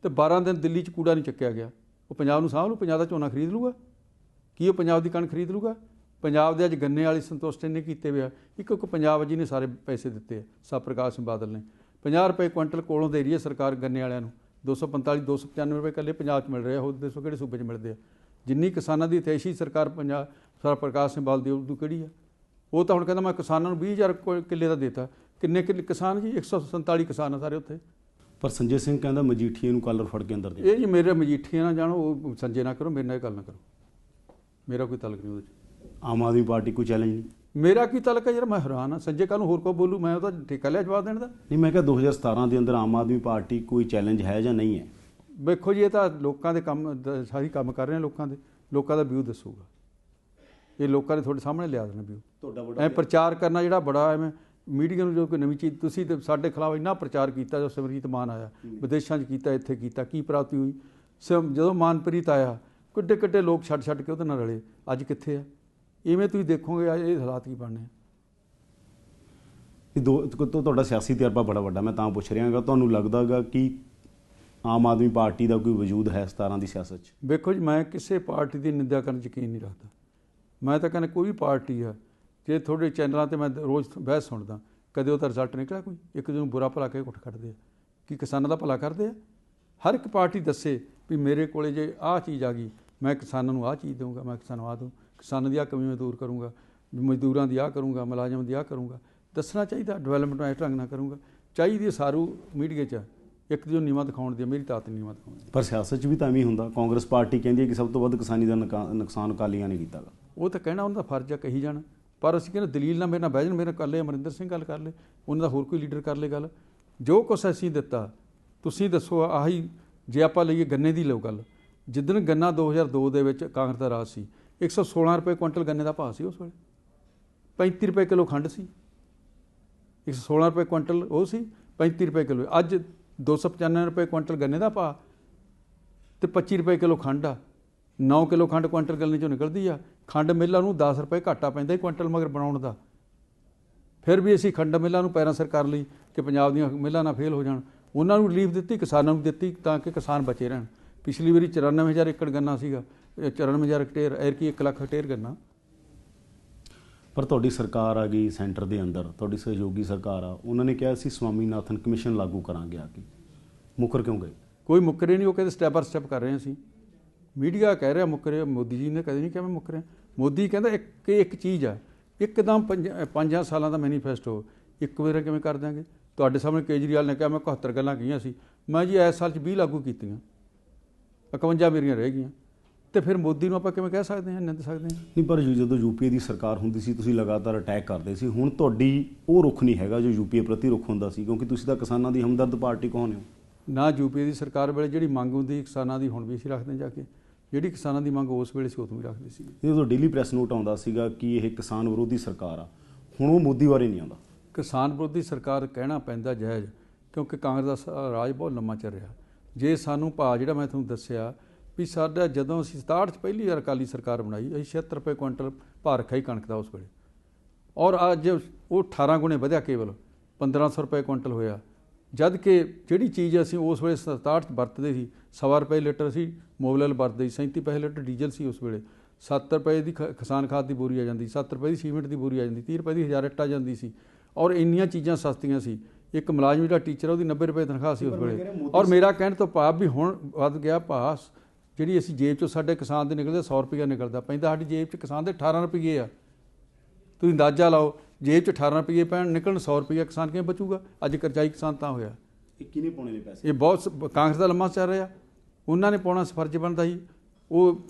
ਤੇ 12 ਦਿਨ ਦਿੱਲੀ 'ਚ ਕੂੜਾ ਨਹੀਂ ਚੱਕਿਆ ਗਿਆ। ਉਹ ਪੰਜਾਬ ਨੂੰ ਸਾਂਭ ਲੂ ਪੰਜਾਬ ਦਾ ਝੋਨਾ ਖਰੀਦ ਲੂਗਾ ਕੀ ਉਹ ਪੰਜਾਬ ਦੀ ਕਣਕ ਖਰੀਦ ਲੂਗਾ ਪੰਜਾਬ ਦੇ ਅੱਜ ਗੰਨੇ ਵਾਲੀ ਸੰਤੁਸ਼ਟ ਨੇ ਕੀਤੇ ਹੋਇਆ ਇੱਕ ਇੱਕ ਪੰਜਾਬ ਜੀ ਨੇ ਸਾਰੇ ਪੈਸੇ ਦਿੱਤੇ ਆ ਸਭ ਪ੍ਰਕਾਸ਼ ਸਿੰਘ ਬਾਦਲ ਨੇ। 50 ਰੁਪਏ ਕੁਇੰਟਲ ਕੋਲੋਂ ਦੇ ਰਹੀ ਹੈ ਸਰਕਾਰ ਗੰਨੇ ਵਾਲਿਆਂ ਨੂੰ। 245 295 ਰੁਪਏ ਇਕੱਲੇ ਪੰਜਾਬ 'ਚ ਮਿਲ ਰਿਹਾ ਹੋਰ ਦੱਸੋ ਕਿਹੜੇ ਸੂਬੇ 'ਚ ਮਿਲਦੇ ਆ? ਜਿੰਨੀ ਕਿਸਾਨਾਂ ਦੀ ਤੈਸ਼ੀ ਸਰਕਾਰ ਪੰਜਾਬ ਸਰ ਪ੍ਰਕਾਸ਼ ਸਿੰਘ ਬਾਦਲ ਦੀ ਉਦੋਂ ਕਿਹੜੀ ਆ? ਉਹ ਤਾਂ ਹੁਣ ਕਹਿੰਦਾ ਮੈਂ ਕਿਸਾਨਾਂ ਨੂੰ 20000 ਕੋ- ਕਿੱਲੇ ਦਾ ਦੇਤਾ। ਕਿੰਨੇ ਕਿੱਲੇ ਕਿਸਾਨ ਜੀ? 147 ਕਿਸਾਨ ਆ ਸਾਰੇ ਉੱਥੇ। ਪਰ ਸੰਜੇ ਸਿੰਘ ਕਹਿੰਦਾ ਮਜੀਠੀਏ ਨੂੰ ਕਾਲਰ ਫੜ ਕੇ ਅੰਦਰ ਦੇ। ਇਹ ਜੀ ਮੇਰੇ ਮਜੀਠੀਆਂ ਨਾ ਜਾਣੋ ਉਹ ਸੰਜੇ ਨਾ ਕਰੋ ਮੇਰੇ ਨਾਲ ਇਹ ਗੱਲ ਨਾ ਕਰੋ। ਮੇਰਾ ਕੋਈ ਤਲਕ ਨਹੀਂ ਉਹਦੇ 'ਚ। ਆਮ ਆਦਮੀ ਪਾਰਟੀ ਕੋਈ ਚੈਲੰਜ ਨਹੀਂ। ਮੇਰਾ ਕੀ ਤਲਕ ਹੈ ਯਾਰ? ਮੈਂ ਹੈਰਾਨ ਆ ਸੰਜੇ ਕੱਲ ਨੂੰ ਹੋਰ ਕੋ ਬੋਲੂ? ਮੈਂ ਉਹਦਾ ਠੇਕਾ ਲਿਆ ਜਵਾਬ ਦੇਣ ਦਾ? ਨਹੀਂ ਮੈਂ ਕਿਹਾ 2017 ਦੇ ਅੰਦਰ ਆਮ ਆਦਮੀ ਪਾਰਟੀ ਕੋਈ ਚੈਲੰਜ ਹੈ ਜਾਂ ਨਹੀਂ ਹੈ? ਵੇਖੋ ਜੀ ਇਹ ਤਾਂ ਲੋਕਾਂ ਦੇ ਕੰਮ ਸਾਰੀ ਕੰਮ ਕਰ ਰਹੇ ਆ ਲੋਕਾਂ ਦੇ। ਲੋਕਾਂ ਦਾ ਵਿਊ ਦੱਸੂਗਾ। ਇਹ ਲੋਕਾਂ ਨੇ ਤੁਹਾਡੇ ਸਾਹਮਣੇ ਲਿਆ ਦੇਣਾ ਵਿਊ ਤੁਹਾਡਾ ਐ ਪ੍ਰਚਾਰ ਕਰਨਾ ਜਿਹੜਾ ਬੜਾ ਐਵੇਂ ਮੀਡੀਆ ਨੂੰ ਜੋ ਕੋਈ ਨਵੀਂ ਚੀਜ਼ ਤੁਸੀਂ ਤੇ ਸਾਡੇ ਖਿਲਾਫ ਇੰਨਾ ਪ੍ਰਚਾਰ ਕੀਤਾ ਜੋ ਸਿਮਰਜੀਤ ਮਾਨ ਆਇਆ। ਵਿਦੇਸ਼ਾਂ 'ਚ ਕੀਤਾ ਇੱਥੇ ਕੀਤਾ ਕੀ ਪ੍ਰਾਪਤੀ ਹੋਈ? ਜਦੋਂ ਮਾਨਪ੍ਰੀਤ ਆਇਆ ਕਿੱਡੇ ਕਿੱਡੇ ਲੋਕ ਛੱਡ ਛੱਡ ਕੇ ਉਹਦੇ ਨਾਲ ਰਲੇ। ਅੱਜ ਕਿੱਥੇ ਆ? ਇਵੇਂ ਤੁਸੀਂ ਦੇਖੋਗੇ ਇਹ ਹਾਲਾਤ ਕੀ ਬਣਨੇ ਆ? ਇਹ ਦੋ ਤੁਹਾਡਾ ਸਿਆਸੀ ਤਜਰਬਾ ਬੜਾ ਵੱਡਾ ਮੈਂ ਤਾਂ ਪੁੱਛ ਰਿਹਾ ਹਾਂ ਤੁਹਾਨੂੰ ਲੱਗਦਾਗਾ ਕਿ ਆਮ ਆਦਮੀ ਪਾਰਟੀ ਦਾ ਕੋਈ ਵਜੂਦ ਹੈ 17 ਦੀ ਸਿਆਸਤ 'ਚ? ਵੇਖੋ ਜੀ ਮੈਂ ਕਿਸੇ ਪਾਰਟੀ ਦੀ ਨਿੰਦਾ ਕਰਨ ਯਕੀਨ ਨਹੀਂ ਰੱਖਦਾ। ਮੈਂ ਤਾਂ ਕਹਿੰਦਾ ਕੋਈ ਵੀ ਪਾਰਟੀ ਆ ਜੇ ਤੁਹਾਡੇ ਚੈਨਲਾਂ ਤੇ ਮੈਂ ਰੋਜ਼ ਬਹਿਸ ਸੁਣਦਾ ਕਦੇ ਉਹਦਾ ਰਿਜ਼ਲਟ ਨਿਕਲਿਆ ਕੋਈ? ਇੱਕ ਦੂਜੇ ਨੂੰ ਬੁਰਾ ਭਲਾ ਕੇ ਉੱਠ ਖੜਦੇ ਆ। ਕੀ ਕਿਸਾਨਾਂ ਦਾ ਭਲਾ ਕਰਦੇ ਆ? ਹਰ ਇੱਕ ਪਾਰਟੀ ਦੱਸੇ ਵੀ ਮੇਰੇ ਕੋਲੇ ਜੇ ਆਹ ਚੀਜ਼ ਆ ਗਈ ਮੈਂ ਕਿਸਾਨਾਂ ਨੂੰ ਆਹ ਚੀਜ਼ ਦਊਂਗਾ ਮੈਂ ਕਿਸਾਨਾਂ ਨੂੰ ਆਹ ਦਊਂ ਕਿਸਾਨਾਂ ਦੀ ਆਹ ਕਮੀ ਮੈਂ ਦੂਰ ਕਰੂੰਗਾ ਮਜ਼ਦੂਰਾਂ ਦੀ ਆਹ ਕਰੂੰਗਾ ਮੁਲਾਜ਼ਮਾਂ ਦੀ ਆਹ ਕਰੂੰਗਾ। ਦੱਸਣਾ ਚਾਹੀਦਾ ਡਿਵੈਲਪਮੈਂਟ ਇਸ ਢੰਗ ਨਾਲ ਕਰੂੰਗਾ। ਚਾਹੀਦੀ ਸਾਰੂ ਮੀਡੀਆ 'ਚ ਇੱਕ ਨੂੰ ਨੀਵਾਂ ਦਿਖਾਉਣ ਦੀ ਮੇਰੀ ਤਾਕਤ ਨੀਵਾਂ ਦਿਖਾਉਣ ਦੀ। ਪਰ ਸਿਆਸਤ 'ਚ ਵੀ ਤਾਂ ਐਵੇਂ ਹੁੰਦਾ ਕਾਂਗਰਸ ਪਾਰਟੀ ਕਹਿੰਦੀ ਹੈ ਕਿ ਸਭ ਤੋਂ ਵੱਧ ਕਿਸਾਨੀ ਦਾ ਨੁਕਾ- ਨੁਕਸਾਨ ਅਕਾਲੀਆਂ ਨੇ ਕੀਤਾਗਾ ਉਹ ਤਾਂ ਕਹਿਣਾ ਉਹਨਾਂ ਦਾ ਫਰਜ਼ ਆ ਕਹੀ ਜਾਣ। ਪਰ ਅਸੀਂ ਕਹਿੰਦੇ ਦਲੀਲ ਨਾਲ ਮੇਰੇ ਨਾਲ ਬਹਿ ਜਾਣ ਮੇਰੇ ਲਏ ਅਮਰਿੰਦਰ ਸਿੰਘ ਗੱਲ ਕਰ ਲਏ ਉਹਨਾਂ ਦਾ ਹੋਰ ਕੋਈ ਲੀਡਰ ਕਰ ਲੇ ਗੱਲ। ਜੋ ਕੁਛ ਅਸੀਂ ਦਿੱਤਾ ਤੁਸੀਂ ਦੱਸੋ ਆਹੀ ਜੇ ਆਪਾਂ ਲਈਏ ਗੰਨੇ ਦੀ ਲਓ ਗੱਲ। ਜਿੱਦਣ ਗੰਨਾ 2002 ਦੇ ਵਿੱਚ ਕਾਂਗਰਸ ਦਾ ਰਾਜ ਸੀ 116 ਰੁਪਏ ਕੁਇੰਟਲ ਗੰਨੇ ਦਾ ਭਾਅ ਸੀ ਉਸ ਵੇਲੇ। 35 ਰੁਪਏ ਕਿਲੋ ਖੰਡ ਸੀ। 116 ਰੁਪਏ ਕੁਇੰਟਲ ਉਹ ਸੀ 35 ਰੁਪਏ ਕਿਲੋ। ਅੱਜ 295 ਰੁਪਏ ਕੁਇੰਟਲ ਗੰਨੇ ਦਾ ਭਾਅ ਤੇ 25 ਰੁਪਏ ਕਿਲੋ ਖੰਡ ਆ। 9 ਕਿਲੋ ਖੰਡ ਕੁਇੰਟਲ ਗੰਨੇ ਚੋਂ ਨਿਕਲਦੀ ਆ। ਖੰਡ ਮਿੱਲਾਂ ਨੂੰ 10 ਰੁਪਏ ਘਾਟਾ ਪੈਂਦਾ ਕੁਇੰਟਲ ਮਗਰ ਬਣਾਉਣ ਦਾ। ਫਿਰ ਵੀ ਅਸੀਂ ਖੰਡ ਮਿੱਲਾਂ ਨੂੰ ਪੈਰਾਂ ਸਿਰ ਕਰ ਲਈ ਕਿ ਪੰਜਾਬ ਦੀਆਂ ਮਿੱਲਾਂ ਨਾ ਫੇਲ ਹੋ ਜਾਣ। ਉਹਨਾਂ ਨੂੰ ਰਿਲੀਫ ਦਿੱਤੀ, ਕਿਸਾਨਾਂ ਨੂੰ ਦਿੱਤੀ ਤਾਂ ਕਿ ਕਿਸਾਨ ਬਚੇ ਰਹਿਣ। ਪਿਛਲੀ ਵਾਰੀ 94000 ਏਕੜ ਗੰਨਾ ਸੀਗਾ। ਇਹ 94000 ਹੈਕਟੇਅਰ ਐਰਕੀ 1 ਲੱਖ ਹੈਕਟੇਅਰ ਗੰਨਾ ਪਰ ਤੁਹਾਡੀ ਸਰਕਾਰ ਆ ਗਈ ਸੈਂਟਰ ਦੇ ਅੰਦਰ ਤੁਹਾਡੀ ਸਹਿਯੋਗੀ ਸਰਕਾਰ ਆ ਉਹਨਾਂ ਨੇ ਕਿਹਾ ਸੀ ਸਵਾਮੀਨਾਥਨ ਕਮਿਸ਼ਨ ਲਾਗੂ ਕਰਾਂਗੇ ਆ ਕੇ। ਮੁਕਰ ਕਿਉਂ ਗਏ? ਕੋਈ ਮੁੱਕਰੇ ਨਹੀਂ ਉਹ ਕਹਿੰਦੇ ਸਟੈਪ ਬਾਰ ਸਟੈਪ ਕਰ ਰਹੇ ਅਸੀਂ। ਮੀਡੀਆ ਕਹਿ ਰਿਹਾ ਮੁੱਕਰੇ ਮੋਦੀ ਜੀ ਨੇ ਕਦੇ ਨਹੀਂ ਕਿਹਾ ਮੈਂ ਮੁੱਕ ਰਿਹਾ ਮੋਦੀ ਕਹਿੰਦਾ ਇੱਕ ਇੱਕ ਚੀਜ਼ ਆ ਇੱਕਦਮ ਪੰਜ- ਸਾਲਾਂ ਦਾ ਮੈਨੀਫੈਸਟੋ ਇੱਕ ਵਾਰ ਕਿਵੇਂ ਕਰ ਦਿਆਂਗੇ? ਤੁਹਾਡੇ ਸਾਹਮਣੇ ਕੇਜਰੀਵਾਲ ਨੇ ਕਿਹਾ ਮੈਂ 71 ਗੱਲਾਂ ਕਹੀਆਂ ਸੀ। ਮੈਂ ਜੀ ਇਸ ਸਾਲ 'ਚ 20 ਲਾਗੂ ਕੀਤੀਆਂ। 51 ਮੇਰੀਆਂ ਰਹਿ ਗਈਆਂ। ਤੇ ਫਿਰ ਮੋਦੀ ਨੂੰ ਆਪਾਂ ਕਿਵੇਂ ਕਹਿ ਸਕਦੇ ਹਾਂ ਨਿੰਦ ਸਕਦੇ ਹਾਂ? ਨਹੀਂ ਪਰ ਜਦੋਂ ਯੂਪੀਏ ਦੀ ਸਰਕਾਰ ਹੁੰਦੀ ਸੀ ਤੁਸੀਂ ਲਗਾਤਾਰ ਅਟੈਕ ਕਰਦੇ ਸੀ ਹੁਣ ਤੁਹਾਡੀ ਉਹ ਰੁਖ ਨਹੀਂ ਹੈਗਾ ਜੋ ਯੂਪੀਏ ਪ੍ਰਤੀ ਰੁਖ ਹੁੰਦਾ ਸੀ ਕਿਉਂਕਿ ਤੁਸੀਂ ਤਾਂ ਕਿਸਾਨਾਂ ਦੀ ਹਮਦਰਦ ਪਾਰਟੀ ਕੌਣ ਹੋ? ਨਾ ਯੂਪੀ ਦੀ ਸਰਕਾਰ ਵੇਲੇ ਜਿਹੜੀ ਮੰਗ ਹੁੰਦੀ ਕਿਸਾਨਾਂ ਦੀ ਹੁਣ ਵੀ ਅਸੀਂ ਰੱਖਦੇ ਜਾ ਕੇ। ਜਿਹੜੀ ਕਿਸਾਨਾਂ ਦੀ ਮੰਗ ਉਸ ਵੇਲੇ ਸੀ ਉਦੋਂ ਵੀ ਰੱਖਦੇ ਸੀ। ਜਦੋਂ ਡੇਲੀ ਪ੍ਰੈਸ ਨੋਟ ਆਉਂਦਾ ਸੀਗਾ ਕਿ ਇਹ ਕਿਸਾਨ ਵਿਰੋਧੀ ਸਰਕਾਰ ਆ ਹੁਣ ਉਹ ਮੋਦੀ ਬਾਰੇ ਨਹੀਂ ਆਉਂਦਾ। ਕਿਸਾਨ ਵਿਰੋਧੀ ਸਰਕਾਰ ਕਹਿਣਾ ਪੈਂਦਾ ਜਾਇਜ਼ ਕਿਉਂਕਿ ਕਾਂਗਰਸ ਦਾ ਰਾਜ ਬਹੁਤ ਲੰਮਾ ਚੱਲ ਰਿਹਾ। ਜੇ ਸਾਨੂੰ ਭਾਅ ਜਿਹੜਾ ਮੈਂ ਤੁਹਾਨੂੰ ਦੱਸਿਆ ਵੀ ਸਾਡਾ ਜਦੋਂ ਅਸੀਂ 67 ਚ ਪਹਿਲੀ ਵਾਰ ਅਕਾਲੀ ਸਰਕਾਰ ਬਣਾਈ ਅਸੀਂ 76 ਰੁਪਏ ਕੁਇੰਟਲ ਭਾਅ ਰੱਖਿਆ ਹੀ ਕਣਕ ਦਾ ਉਸ ਵੇਲੇ। ਔਰ ਅੱਜ ਉਹ 18 ਗੁਣੇ ਵਧਿਆ ਕੇਵਲ 1500 ਰੁਪਏ ਕੁਇੰਟਲ ਹੋਇਆ। ਜਦ ਕਿ ਜਿਹੜੀ ਚੀਜ਼ ਅਸੀਂ ਉਸ ਵੇਲੇ 67 ਚ ਵਰਤਦੇ ਸੀ ਸਵਾ ਰੁਪਏ ਲੀਟਰ ਸੀ ਮੋਬਲਲ ਵਰਤਦੇ ਸੀ 37 ਪੈਸੇ ਲੀਟਰ ਡੀਜ਼ਲ ਸੀ ਉਸ ਵੇਲੇ। 70 ਰੁਪਏ ਦੀ ਕਿਸਾਨ ਖਾਦ ਦੀ ਬੋਰੀ ਆ ਜਾਂਦੀ 70 ਰੁਪਏ ਦੀ ਸੀਮੈਂਟ ਦੀ ਬੋਰੀ ਆ ਜਾਂਦੀ 30 ਰੁਪਏ ਦੀ ਹਜ਼ਾਰ ਇੱਟ ਆ ਜਾਂਦੀ ਸੀ। ਔਰ ਇੰਨੀਆਂ ਚੀਜ਼ਾਂ ਸਸਤੀਆਂ ਸੀ। ਇੱਕ ਮੁਲਾਜ਼ਮ ਜਿਹੜਾ ਟੀਚਰ ਉਹਦੀ 90 ਰੁਪਏ ਤਨਖਾਹ ਸੀ ਉਸ ਵੇਲੇ। ਔਰ ਮੇਰਾ ਕਹਿਣ ਤੋਂ ਭਾਵ ਵੀ ਹੁਣ ਵੱਧ ਗਿਆ ਭਾਅ ਜਿਹੜੀ ਅਸੀਂ ਜੇਬ ਚੋਂ ਸਾਡੇ ਕਿਸਾਨ ਦੇ ਨਿਕਲਦੇ 100 ਰੁਪਏ ਨਿਕਲਦਾ। ਪੈਂਦਾ ਸਾਡੀ ਜੇਬ 'ਚ ਕਿਸਾਨ ਦੇ 18 ਰੁਪਏ ਆ। ਤੁਸੀਂ ਅੰਦਾਜ਼ਾ ਲਾਓ ਜੇਬ 'ਚ 18 ਰੁਪਏ ਪੈਣ ਨਿਕਲਣ 100 ਰੁਪਏ ਕਿਸਾਨ ਕਿਵੇਂ ਬਚੂਗਾ? ਅੱਜ ਕਰਜ਼ਾਈ ਕਿਸਾਨ ਤਾਂ ਹੋਇਆ। ਇਹ ਕਿਹਨੇ ਪਾਉਣੇ ਨੇ ਪੈਸੇ? ਇਹ ਬਹੁਤ ਕਾਂਗਰਸ ਦਾ ਲੰਮਾ ਚੱਲ ਰਿਹਾ ਉਹਨਾਂ ਨੇ ਪਾਉਣਾ ਫਰਜ਼ ਬਣਦਾ ਸੀ। ਉਹ